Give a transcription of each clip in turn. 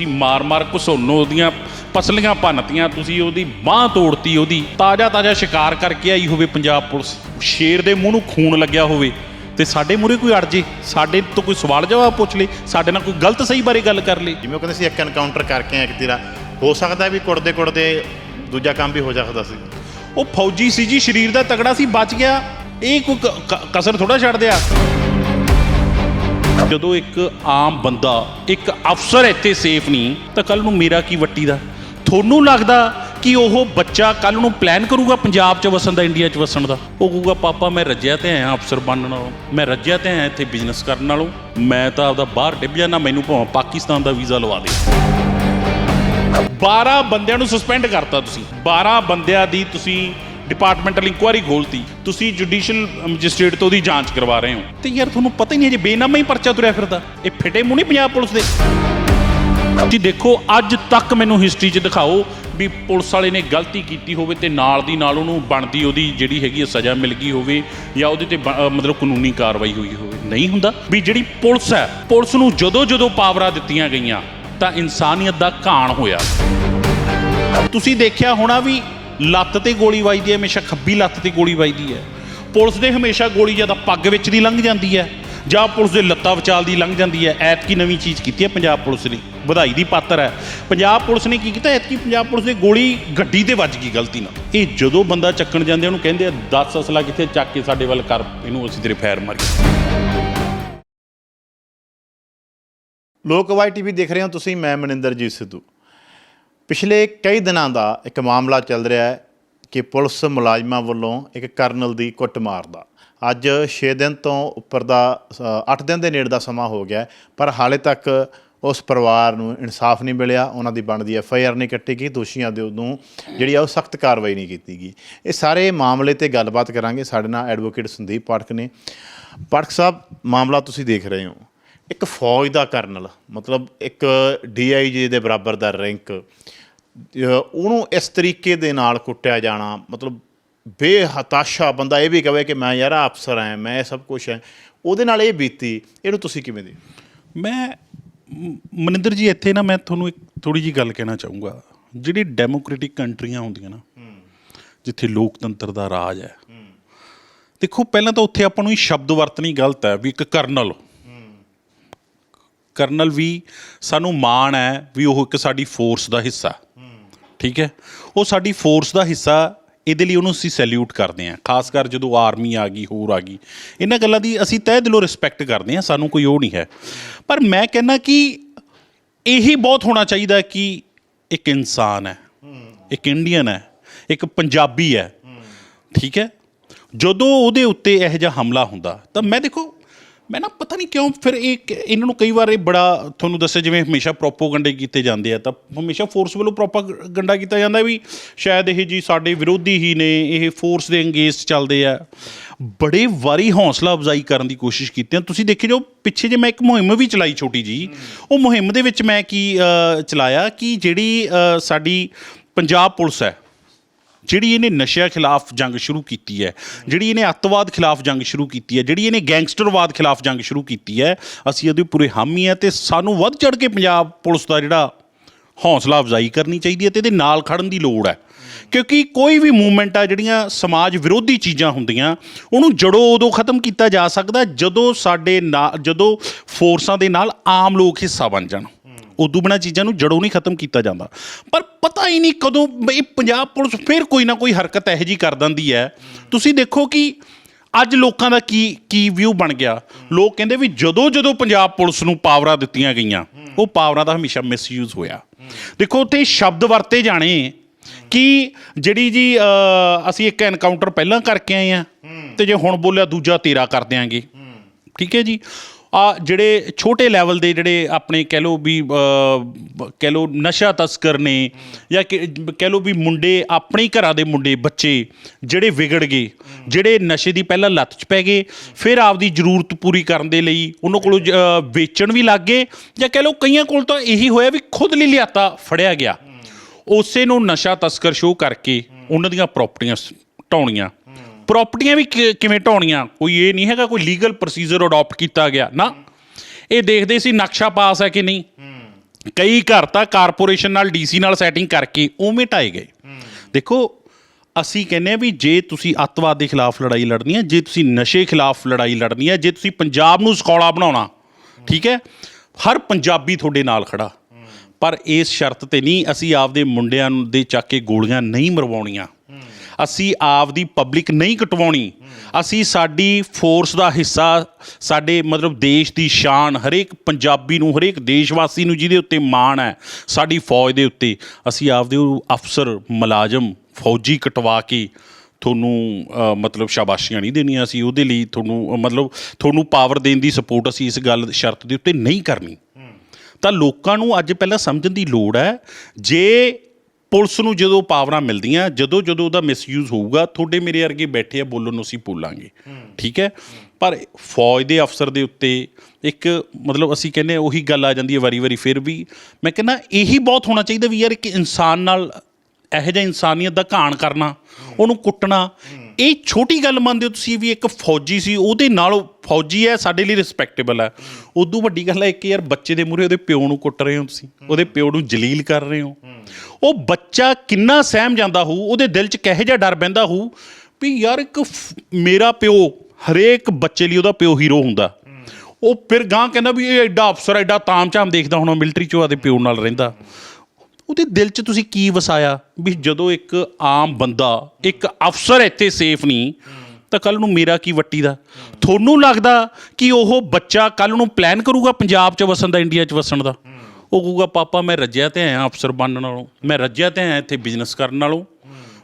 ਅਸੀਂ ਮਾਰ-ਮਾਰ ਘਸੋਨੋ ਉਹਦੀਆਂ ਪਸਲੀਆਂ ਭੰਨਤੀਆਂ ਤੁਸੀਂ ਉਹਦੀ ਬਾਹ ਤੋੜਤੀ ਉਹਦੀ ਤਾਜ਼ਾ-ਤਾਜ਼ਾ ਸ਼ਿਕਾਰ ਕਰਕੇ ਆਈ ਹੋਵੇ ਪੰਜਾਬ ਪੁਲਿਸ। ਸ਼ੇਰ ਦੇ ਮੂੰਹ ਨੂੰ ਖੂਨ ਲੱਗਿਆ ਹੋਵੇ। ਤੇ ਸਾਡੇ ਮੂਹਰੇ ਕੋਈ ਅੜ ਜੇ ਸਾਡੇ ਤੋਂ ਕੋਈ ਸਵਾਲ ਜਵਾਬ ਪੁੱਛ ਲੇ ਸਾਡੇ ਨਾਲ ਕੋਈ ਗਲਤ ਸਹੀ ਬਾਰੇ ਗੱਲ ਕਰ ਲੇ। ਜਿਵੇਂ ਉਹ ਕਹਿੰਦੇ ਸੀ ਇੱਕ ਐਨਕਾਊਂਟਰ ਕਰਕੇ ਆਇਆ ਕਿ ਤੇਰਾ। ਹੋ ਸਕਦਾ ਵੀ ਕੁੜਦੇ ਕੁੜਦੇ ਦੂਜਾ ਕੰਮ ਵੀ ਹੋ ਸਕਦਾ ਸੀ। ਉਹ ਫੌਜੀ ਸੀ ਜੀ ਸਰੀਰ ਦਾ ਤਗੜਾ ਸੀ ਬਚ ਗਿਆ। ਇਹ ਕੋਈ ਕਸਰ ਥੋੜਾ ਛੱਡ ਦਿਆ। ਜਦੋਂ ਇੱਕ ਆਮ ਬੰਦਾ, ਇੱਕ ਅਫਸਰ ਇੱਥੇ ਸੇਫ ਨਹੀਂ, ਤਾਂ ਕੱਲ ਨੂੰ ਮੇਰਾ ਕੀ ਵੱਟੀ ਦਾ? ਤੁਹਾਨੂੰ ਲੱਗਦਾ ਕਿ ਉਹ ਬੱਚਾ ਕੱਲ ਨੂੰ ਪਲਾਨ ਕਰੂਗਾ ਪੰਜਾਬ 'ਚ ਵਸਣ ਦਾ ਇੰਡੀਆ 'ਚ ਵਸਣ ਦਾ? ਉਹ ਕਹੂਗਾ, ਪਾਪਾ, ਮੈਂ ਰੱਜਿਆ ਤੇ ਆਇਆ ਅਫਸਰ ਬਣਨ ਨਾਲੋਂ। ਮੈਂ ਰੱਜਿਆ ਤੇ ਆਇਆ ਇੱਥੇ ਬਿਜ਼ਨਸ ਕਰਨ ਨਾਲੋਂ। ਮੈਂ ਤਾਂ ਆਪਦਾ ਬਾਹਰ ਡਿੱਬ ਜਾਣਾ, ਮੈਨੂੰ ਭਾਵੇਂ ਪਾਕਿਸਤਾਨ ਦਾ ਵੀਜ਼ਾ ਲਵਾ ਦੇ। 12 ਬੰਦਿਆਂ ਨੂੰ ਸਸਪੈਂਡ ਕਰਤਾ ਤੁਸੀਂ। 12 ਬੰਦਿਆਂ ਦੀ ਤੁਸੀਂ ਡਿਪਾਰਟਮੈਂਟਲ ਇਨਕੁਆਇਰੀ ਖੋਲਤੀ। ਤੁਸੀਂ ਜੁਡੀਸ਼ੀਅਲ ਮੈਜਿਸਟ੍ਰੇਟ ਤੋਂ ਉਹਦੀ ਜਾਂਚ ਕਰਵਾ ਰਹੇ ਹੋ। ਤੇ ਯਾਰ ਤੁਹਾਨੂੰ ਪਤਾ ਹੀ ਨਹੀਂ ਹੈ ਜੇ ਬੇਨਾਮਾ ਹੀ ਪਰਚਾ ਤੁਰਿਆ ਫਿਰਦਾ। ਇਹ ਫਿੱਟੇ ਮੂੰਹ ਨਹੀਂ ਪੰਜਾਬ ਪੁਲਿਸ ਦੇ। ਜੀ ਦੇਖੋ, ਅੱਜ ਤੱਕ ਮੈਨੂੰ ਹਿਸਟਰੀ 'ਚ ਦਿਖਾਓ ਵੀ ਪੁਲਿਸ ਵਾਲੇ ਨੇ ਗਲਤੀ ਕੀਤੀ ਹੋਵੇ ਤੇ ਨਾਲ ਦੀ ਨਾਲ ਉਹਨੂੰ ਬਣਦੀ ਉਹਦੀ ਜਿਹੜੀ ਹੈਗੀ ਹੈ ਸਜ਼ਾ ਮਿਲ ਗਈ ਹੋਵੇ ਜਾਂ ਉਹਦੇ ਤੇ ਬ- ਮਤਲਬ ਕਾਨੂੰਨੀ ਕਾਰਵਾਈ ਹੋਈ ਹੋਵੇ। ਨਹੀਂ ਹੁੰਦਾ। ਵੀ ਜਿਹੜੀ ਪੁਲਿਸ ਹੈ, ਪੁਲਿਸ ਨੂੰ ਜਦੋਂ ਜਦੋਂ ਪਾਵਰਾਂ ਦਿੱਤੀਆਂ ਗਈਆਂ ਤਾਂ ਇਨਸਾਨੀਅਤ ਦਾ ਘਾਣ ਹੋਇਆ। ਤੁਸੀਂ ਦੇਖਿਆ ਹੋਣਾ ਵੀ ਲੱਤ ਤੇ ਗੋਲੀ ਵੱਜਦੀ ਹੈ, ਹਮੇਸ਼ਾ ਖੱਬੀ ਲੱਤ ਤੇ ਗੋਲੀ ਵੱਜਦੀ ਹੈ। ਪੁਲਿਸ ਦੇ ਹਮੇਸ਼ਾ ਗੋਲੀ ਜਾਂ ਤਾਂ ਪੱਗ ਵਿੱਚ ਦੀ ਲੰਘ ਜਾਂਦੀ ਹੈ, ਜਾਂ ਪੁਲਿਸ ਦੇ ਲੱਤਾਂ ਵਿਚਾਲ ਦੀ ਲੰਘ ਜਾਂਦੀ ਹੈ, ਐਤਕੀ ਨਵੀਂ ਚੀਜ਼ ਕੀਤੀ ਹੈ ਪੰਜਾਬ ਪੁਲਿਸ ਨੇ, ਵਧਾਈ ਦੀ ਪਾਤਰ ਹੈ। ਪੰਜਾਬ ਪੁਲਿਸ ਨੇ ਕੀ ਕੀਤਾ? ਐਤਕੀ ਪੰਜਾਬ ਪੁਲਿਸ ਦੀ ਗੋਲੀ ਗੱਡੀ ਤੇ ਵੱਜ ਗਈ ਗਲਤੀ ਨਾਲ। ਇਹ ਜਦੋਂ ਬੰਦਾ ਚੱਕਣ ਜਾਂਦੇ ਉਹਨੂੰ ਕਹਿੰਦੇ ਆ 10 ਅਸਲਾ ਕਿੱਥੇ? ਚੱਕ ਕੇ ਸਾਡੇ ਵੱਲ ਕਰ, ਇਹਨੂੰ ਅਸੀਂ ਤੇਰੇ ਫੈਰ ਮਾਰੀ ਲੋਕਵਾਈ ਟੀਵੀ ਦੇਖ ਰਹੇ ਹੋ ਤੁਸੀਂ, ਮੈਂ ਮਨਿੰਦਰਜੀਤ ਸਿੱਧੂ। ਪਿਛਲੇ ਕਈ ਦਿਨਾਂ ਦਾ ਇੱਕ ਮਾਮਲਾ ਚੱਲ ਰਿਹਾ ਹੈ ਕਿ ਪੁਲਿਸ ਮੁਲਾਜ਼ਮਾਂ ਵੱਲੋਂ ਇੱਕ ਕਰਨਲ ਦੀ ਕੁੱਟਮਾਰ ਦਾ। ਅੱਜ 6 ਦਿਨ ਤੋਂ ਉੱਪਰ ਦਾ 8 ਦਿਨ ਦੇ ਨੇੜੇ ਦਾ ਸਮਾਂ ਹੋ ਗਿਆ ਪਰ ਹਾਲੇ ਤੱਕ ਉਸ ਪਰਿਵਾਰ ਨੂੰ ਇਨਸਾਫ ਨਹੀਂ ਮਿਲਿਆ, ਉਹਨਾਂ ਦੀ ਬਣਦੀ ਐਫ ਆਈ ਆਰ ਨਹੀਂ ਕੱਟੀ ਗਈ, ਦੋਸ਼ੀਆਂ ਦੇ ਉਦੋਂ ਜਿਹੜੀ ਆ ਉਹ ਸਖਤ ਕਾਰਵਾਈ ਨਹੀਂ ਕੀਤੀ ਗਈ। ਇਹ ਸਾਰੇ ਮਾਮਲੇ ਤੇ ਗੱਲਬਾਤ ਕਰਾਂਗੇ। ਸਾਡੇ ਨਾਲ ਐਡਵੋਕੇਟ ਸੰਦੀਪ ਪਾਠਕ ਨੇ। ਪਾਠਕ ਸਾਹਿਬ, ਮਾਮਲਾ ਤੁਸੀਂ ਦੇਖ ਰਹੇ ਹੋ। ਇੱਕ ਫੌਜ ਦਾ ਕਰਨਲ, ਮਤਲਬ ਇੱਕ ਡੀਆਈਜੀ ਦੇ ਬਰਾਬਰ ਦਾ ਰੈਂਕ ਉਹਨੂੰ ਇਸ ਤਰੀਕੇ ਦੇ ਨਾਲ ਕੁੱਟਿਆ ਜਾਣਾ ਮਤਲਬ ਬੇਹਤਾਸ਼ਾ ਬੰਦਾ ਇਹ ਵੀ ਕਵੇ ਕਿ ਮੈਂ ਯਾਰ ਅਫਸਰ ਹਾਂ ਮੈਂ ਸਭ ਕੁਝ ਹੈ। ਉਹਦੇ ਨਾਲ ਇਹ ਬੀਤੀ ਇਹਨੂੰ ਤੁਸੀਂ ਕਿਵੇਂ ਦੇ ਮੈਂ ਮਨਿੰਦਰ ਜੀ ਇੱਥੇ ਨਾ ਮੈਂ ਤੁਹਾਨੂੰ ਇੱਕ ਥੋੜੀ ਜੀ ਗੱਲ ਕਹਿਣਾ ਚਾਹੂੰਗਾ। ਜਿਹੜੀ ਡੈਮੋਕ੍ਰੈਟਿਕ ਕੰਟਰੀਆਂ ਹੁੰਦੀਆਂ ਨਾ ਜਿੱਥੇ ਲੋਕਤੰਤਰ ਦਾ ਰਾਜ ਹੈ। ਦੇਖੋ ਪਹਿਲਾਂ ਤਾਂ ਉੱਥੇ ਆਪਾਂ ਨੂੰ ਇਹ ਸ਼ਬਦ ਵਰਤਣੀ ਗਲਤ ਹੈ ਵੀ ਇੱਕ ਕਰਨਲ। ਕਰਨਲ ਵੀ ਸਾਨੂੰ ਮਾਣ ਹੈ ਵੀ ਉਹ ਇੱਕ ਸਾਡੀ ਫੋਰਸ ਦਾ ਹਿੱਸਾ। ਠੀਕ ਹੈ? ਉਹ ਸਾਡੀ ਫੋਰਸ ਦਾ ਹਿੱਸਾ ਇਹਦੇ ਲਈ ਉਹਨੂੰ ਅਸੀਂ ਸੈਲੂਟ ਕਰਦੇ ਹਾਂ। ਖਾਸ ਕਰ ਜਦੋਂ ਆਰਮੀ ਆ ਗਈ ਹੋਰ ਆ ਗਈ। ਇਹਨਾਂ ਗੱਲਾਂ ਦੀ ਅਸੀਂ ਤਹਿ ਦਿਲੋਂ ਰਿਸਪੈਕਟ ਕਰਦੇ ਹਾਂ ਸਾਨੂੰ ਕੋਈ ਉਹ ਨਹੀਂ ਹੈ। ਪਰ ਮੈਂ ਕਹਿੰਦਾ ਕਿ ਇਹੀ ਬਹੁਤ ਹੋਣਾ ਚਾਹੀਦਾ ਕਿ ਇੱਕ ਇਨਸਾਨ ਹੈ ਇੱਕ ਇੰਡੀਅਨ ਹੈ ਇੱਕ ਪੰਜਾਬੀ ਹੈ। ਠੀਕ ਹੈ? ਜਦੋਂ ਉਹਦੇ ਉੱਤੇ ਇਹੋ ਜਿਹਾ ਹਮਲਾ ਹੁੰਦਾ ਤਾਂ ਮੈਂ ਦੇਖੋ ਮੈਂ ਨਾ ਪਤਾ ਨਹੀਂ ਕਿਉਂ ਫਿਰ ਇਹ ਕ- ਇਹਨਾਂ ਨੂੰ ਕਈ ਵਾਰ ਇਹ ਬੜਾ ਤੁਹਾਨੂੰ ਦੱਸਿਆ ਜਿਵੇਂ ਹਮੇਸ਼ਾ ਪ੍ਰੋਪੋਗੰਡੇ ਕੀਤੇ ਜਾਂਦੇ ਆ, ਤਾਂ ਹਮੇਸ਼ਾ ਫੋਰਸ ਵੱਲੋਂ ਪ੍ਰੋਪਾਗੰਡਾ ਕੀਤਾ ਜਾਂਦਾ ਵੀ ਸ਼ਾਇਦ ਇਹ ਜੀ ਸਾਡੇ ਵਿਰੋਧੀ ਹੀ ਨੇ, ਇਹ ਫੋਰਸ ਦੇ ਅੰਗੇਜ ਚੱਲਦੇ ਆ। ਬੜੇ ਵਾਰੀ ਹੌਸਲਾ ਅਫਜ਼ਾਈ ਕਰਨ ਦੀ ਕੋਸ਼ਿਸ਼ ਕੀਤੀ ਆ। ਤੁਸੀਂ ਦੇਖੇ ਜੋ ਪਿੱਛੇ ਜੇ ਮੈਂ ਇੱਕ ਮੁਹਿੰਮ ਵੀ ਚਲਾਈ ਛੋਟੀ ਜੀ ਉਹ ਮੁਹਿੰਮ ਦੇ ਵਿੱਚ ਮੈਂ ਕੀ ਚਲਾਇਆ ਕਿ ਜਿਹੜੀ ਸਾਡੀ ਪੰਜਾਬ ਪੁਲਿਸ ਹੈ ਜਿਹੜੀ ਇਹਨੇ ਨਸ਼ਿਆਂ ਖਿਲਾਫ ਜੰਗ ਸ਼ੁਰੂ ਕੀਤੀ ਹੈ, ਜਿਹੜੀ ਇਹਨੇ ਅੱਤਵਾਦ ਖਿਲਾਫ ਜੰਗ ਸ਼ੁਰੂ ਕੀਤੀ ਹੈ, ਜਿਹੜੀ ਇਹਨੇ ਗੈਂਗਸਟਰਵਾਦ ਖਿਲਾਫ ਜੰਗ ਸ਼ੁਰੂ ਕੀਤੀ ਹੈ, ਅਸੀਂ ਇਹਦੇ ਪੂਰੇ ਹਾਮੀ ਆ ਤੇ ਸਾਨੂੰ ਵੱਧ ਚੜ ਕੇ ਪੰਜਾਬ ਪੁਲਿਸ ਦਾ ਜਿਹੜਾ ਹੌਸਲਾ ਅਫਜ਼ਾਈ ਕਰਨੀ ਚਾਹੀਦੀ ਹੈ ਤੇ ਇਹਦੇ ਨਾਲ ਖੜਨ ਦੀ ਲੋੜ ਹੈ। ਕਿਉਂਕਿ ਕੋਈ ਵੀ ਮੂਵਮੈਂਟ ਆ, ਜਿਹੜੀਆਂ ਸਮਾਜ ਵਿਰੋਧੀ ਚੀਜ਼ਾਂ ਹੁੰਦੀਆਂ, ਉਹਨੂੰ ਜੜੋਂ ਉਦੋਂ ਖਤਮ ਕੀਤਾ ਜਾ ਸਕਦਾ ਜਦੋਂ ਸਾਡੇ ਨਾਲ ਜਦੋਂ ਫੋਰਸਾਂ ਦੇ ਨਾਲ ਆਮ ਲੋਕ ਹਿੱਸਾ ਬਣ ਜਾਣ। ਉਦੋਂ ਬਿਨਾਂ ਚੀਜ਼ਾਂ ਨੂੰ ਜੜੋਂ ਨਹੀਂ ਖਤਮ ਕੀਤਾ ਜਾਂਦਾ। ਪਰ ਪਤਾ ਹੀ ਨਹੀਂ ਕਦੋਂ ਇਹ ਪੰਜਾਬ ਪੁਲਿਸ ਫਿਰ ਕੋਈ ਨਾ ਕੋਈ ਹਰਕਤ ਇਹੋ ਜੀ ਕਰ ਦਿੰਦੀ ਹੈ। ਤੁਸੀਂ ਦੇਖੋ ਕਿ ਅੱਜ ਲੋਕਾਂ ਦਾ ਕੀ ਕੀ ਵਿਊ ਬਣ ਗਿਆ। ਲੋਕ ਕਹਿੰਦੇ ਵੀ ਜਦੋਂ ਜਦੋਂ ਪੰਜਾਬ ਪੁਲਿਸ ਨੂੰ ਪਾਵਰਾਂ ਦਿੱਤੀਆਂ ਗਈਆਂ, ਉਹ ਪਾਵਰਾਂ ਦਾ ਹਮੇਸ਼ਾ ਮਿਸਯੂਜ਼ ਹੋਇਆ। ਦੇਖੋ, ਉੱਥੇ ਸ਼ਬਦ ਵਰਤੇ ਜਾਣੇ ਕਿ ਜਿਹੜੀ ਜੀ ਅਸੀਂ ਇੱਕ ਐਨਕਾਊਂਟਰ ਪਹਿਲਾਂ ਕਰਕੇ ਆਏ ਆ ਤੇ ਜੇ ਹੁਣ ਬੋਲਿਆ ਦੂਜਾ ਤੇਰਾ ਕਰ ਦਿਆਂਗੇ। ਠੀਕ ਹੈ ਜੀ? ਆ ਜਿਹੜੇ ਛੋਟੇ ਲੈਵਲ ਦੇ ਜਿਹੜੇ ਆਪਣੇ ਕਹਿ ਲੋ ਵੀ ਕਹਿ ਲੋ ਨਸ਼ਾ ਤਸਕਰ ਨੇ ਜਾਂ ਕਿ- ਕਹਿ ਲੋ ਵੀ ਮੁੰਡੇ, ਆਪਣੇ ਘਰਾਂ ਦੇ ਮੁੰਡੇ, ਬੱਚੇ ਜਿਹੜੇ ਵਿਗੜ ਗਏ, ਜਿਹੜੇ ਨਸ਼ੇ ਦੀ ਪਹਿਲਾਂ ਲੱਤ 'ਚ ਪੈ ਗਏ, ਫਿਰ ਆਪਦੀ ਜ਼ਰੂਰਤ ਪੂਰੀ ਕਰਨ ਦੇ ਲਈ ਉਹਨਾਂ ਕੋਲੋਂ ਵੇਚਣ ਵੀ ਲੱਗ ਗਏ ਜਾਂ ਕਹਿ ਲੋ ਕਈਆਂ ਕੋਲ ਤਾਂ ਇਹੀ ਹੋਇਆ ਵੀ ਖੁਦ ਲਈ ਲਿਆਤਾ, ਫੜਿਆ ਗਿਆ। ਉਸੇ ਨੂੰ ਨਸ਼ਾ ਤਸਕਰ ਸ਼ੋਅ ਕਰਕੇ ਉਹਨਾਂ ਦੀਆਂ ਪ੍ਰਾਪਰਟੀਆਂ ਸ- ਢਾਉਣੀਆਂ ਪ੍ਰਾਪਰਟੀਆਂ ਵੀ ਕਿ- ਕਿਵੇਂ ਢਾਉਣੀਆਂ? ਕੋਈ ਇਹ ਨਹੀਂ ਹੈਗਾ ਕੋਈ ਲੀਗਲ ਪ੍ਰੋਸੀਜਰ ਅਡਾਪਟ ਕੀਤਾ ਗਿਆ। ਨਾ। ਇਹ ਦੇਖਦੇ ਸੀ ਨਕਸ਼ਾ ਪਾਸ ਹੈ ਕਿ ਨਹੀਂ। ਕਈ ਘਰ ਤਾਂ ਕਾਰਪੋਰੇਸ਼ਨ ਨਾਲ ਡੀਸੀ ਨਾਲ ਸੈਟਿੰਗ ਕਰਕੇ ਉਵੇਂ ਢਾਏ ਗਏ। ਦੇਖੋ ਅਸੀਂ ਕਹਿੰਦੇ ਆ ਵੀ ਜੇ ਤੁਸੀਂ ਅੱਤਵਾਦ ਦੇ ਖਿਲਾਫ ਲੜਾਈ ਲੜਨੀ ਹੈ ਜੇ ਤੁਸੀਂ ਨਸ਼ੇ ਖਿਲਾਫ ਲੜਾਈ ਲੜਨੀ ਹੈ ਜੇ ਤੁਸੀਂ ਪੰਜਾਬ ਨੂੰ ਸਕੌਲਾ ਬਣਾਉਣਾ ਠੀਕ ਹੈ? ਹਰ ਪੰਜਾਬੀ ਤੁਹਾਡੇ ਨਾਲ ਖੜਾ। ਪਰ ਇਸ ਸ਼ਰਤ ਤੇ ਨਹੀਂ ਅਸੀਂ ਆਪਦੇ ਮੁੰਡਿਆਂ ਨੂੰ ਦੇ ਚੱਕ ਕੇ ਗੋਲੀਆਂ ਨਹੀਂ ਮਰਵਾਉਣੀਆਂ। ਅਸੀਂ ਆਪਦੀ ਪਬਲਿਕ ਨਹੀਂ ਕਟਵਾਉਣੀ। ਅਸੀਂ ਸਾਡੀ ਫੋਰਸ ਦਾ ਹਿੱਸਾ ਸਾਡੇ ਮਤਲਬ ਦੇਸ਼ ਦੀ ਸ਼ਾਨ ਹਰੇਕ ਪੰਜਾਬੀ ਨੂੰ ਹਰੇਕ ਦੇਸ਼ਵਾਸੀ ਨੂੰ ਜਿਹਦੇ ਉੱਤੇ ਮਾਣ ਹੈ ਸਾਡੀ ਫੌਜ ਦੇ ਉੱਤੇ ਅਸੀਂ ਆਪਦੇ ਅਫਸਰ ਮੁਲਾਜ਼ਮ ਫੌਜੀ ਕਟਵਾ ਕੇ ਤੁਹਾਨੂੰ ਮਤਲਬ ਸ਼ਾਬਾਸ਼ੀਆਂ ਨਹੀਂ ਦੇਣੀਆਂ ਅਸੀਂ ਉਹਦੇ ਲਈ ਤੁਹਾਨੂੰ ਮਤਲਬ ਤੁਹਾਨੂੰ ਪਾਵਰ ਦੇਣ ਦੀ ਸਪੋਰਟ ਅਸੀਂ ਇਸ ਗੱਲ ਸ਼ਰਤ ਦੇ ਉੱਤੇ ਨਹੀਂ ਕਰਨੀ। ਤਾਂ ਲੋਕਾਂ ਨੂੰ ਅੱਜ ਪਹਿਲਾਂ ਸਮਝਣ ਦੀ ਲੋੜ ਹੈ ਜੇ ਪੁਲਿਸ ਨੂੰ ਜਦੋਂ ਪਾਵਰਾਂ ਮਿਲਦੀਆਂ, ਜਦੋਂ ਜਦੋਂ ਉਹਦਾ ਮਿਸਯੂਜ਼ ਹੋਊਗਾ, ਤੁਹਾਡੇ ਮੇਰੇ ਵਰਗੇ ਬੈਠੇ ਆ, ਬੋਲਣ ਨੂੰ ਅਸੀਂ ਭੁੱਲਾਂਗੇ। ਠੀਕ ਹੈ? ਪਰ ਫੌਜ ਦੇ ਅਫਸਰ ਦੇ ਉੱਤੇ ਇੱਕ ਮਤਲਬ ਅਸੀਂ ਕਹਿੰਦੇ ਹਾਂ, ਉਹੀ ਗੱਲ ਆ ਜਾਂਦੀ ਹੈ ਵਾਰੀ-ਵਾਰੀ, ਫਿਰ ਵੀ ਮੈਂ ਕਹਿੰਦਾ ਇਹੀ ਬਹੁਤ ਹੋਣਾ ਚਾਹੀਦਾ ਵੀ ਯਾਰ ਇੱਕ ਇਨਸਾਨ ਨਾਲ, ਇਹੋ ਜਿਹਾ ਇਨਸਾਨੀਅਤ ਦਾ ਘਾਣ ਕਰਨਾ, ਉਹਨੂੰ ਕੁੱਟਣਾ ਇਹ ਛੋਟੀ ਗੱਲ ਮੰਨਦੇ ਹੋ ਤੁਸੀਂ ਵੀ ਇੱਕ ਫੌਜੀ ਸੀ, ਉਹਦੇ ਨਾਲ ਫੌਜੀ ਹੈ, ਸਾਡੇ ਲਈ ਰਿਸਪੈਕਟੇਬਲ ਹੈ। ਉਦੋਂ ਵੱਡੀ ਗੱਲ ਹੈ ਇੱਕ ਯਾਰ ਬੱਚੇ ਦੇ ਮੂਹਰੇ ਉਹਦੇ ਪਿਓ ਨੂੰ ਕੁੱਟ ਰਹੇ ਹੋ ਤੁਸੀਂ, ਉਹਦੇ ਪਿਓ ਨੂੰ ਜਲੀਲ ਕਰ ਰਹੇ ਹੋ। ਉਹ ਬੱਚਾ ਕਿੰਨਾ ਸਹਿਮ ਜਾਂਦਾ ਹੋਊ, ਉਹਦੇ ਦਿਲ 'ਚ ਕਿਹੋ ਜਿਹਾ ਡਰ ਬਹਿੰਦਾ ਹੋਊ ਵੀ ਯਾਰ ਇੱਕ ਮੇਰਾ ਪਿਓ, ਹਰੇਕ ਬੱਚੇ ਲਈ ਉਹਦਾ ਪਿਓ ਹੀਰੋ ਹੁੰਦਾ। ਉਹ ਫਿਰ ਗਾਂ ਕਹਿੰਦਾ ਵੀ ਇਹ ਐਡਾ ਅਫਸਰ, ਐਡਾ ਤਾਮਝਾਮ ਦੇਖਦਾ ਹੁਣ ਮਿਲਟਰੀ 'ਚੋਂ ਉਹਦੇ ਪਿਓ ਨਾਲ ਰਹਿੰਦਾ। ਉਹਦੇ ਦਿਲ 'ਚ ਤੁਸੀਂ ਕੀ ਵਸਾਇਆ? ਵੀ ਜਦੋਂ ਇੱਕ ਆਮ ਬੰਦਾ, ਇੱਕ ਅਫਸਰ ਇੱਥੇ ਸੇਫ ਨਹੀਂ, ਤਾਂ ਕੱਲ ਨੂੰ ਮੇਰਾ ਕੀ ਵੱਟੀ ਦਾ? ਤੁਹਾਨੂੰ ਲੱਗਦਾ ਕਿ ਉਹ ਬੱਚਾ ਕੱਲ ਨੂੰ ਪਲਾਨ ਕਰੂਗਾ ਪੰਜਾਬ 'ਚ ਵਸਣ ਦਾ ਇੰਡੀਆ 'ਚ ਵਸਣ ਦਾ? ਉਹ ਕਹੂਗਾ, ਪਾਪਾ, ਮੈਂ ਰੱਜਿਆ ਤੇ ਆਇਆ ਅਫਸਰ ਬਣਨ ਨਾਲੋਂ। ਮੈਂ ਰੱਜਿਆ ਤੇ ਆਇਆ ਇੱਥੇ ਬਿਜ਼ਨਸ ਕਰਨ ਨਾਲੋਂ।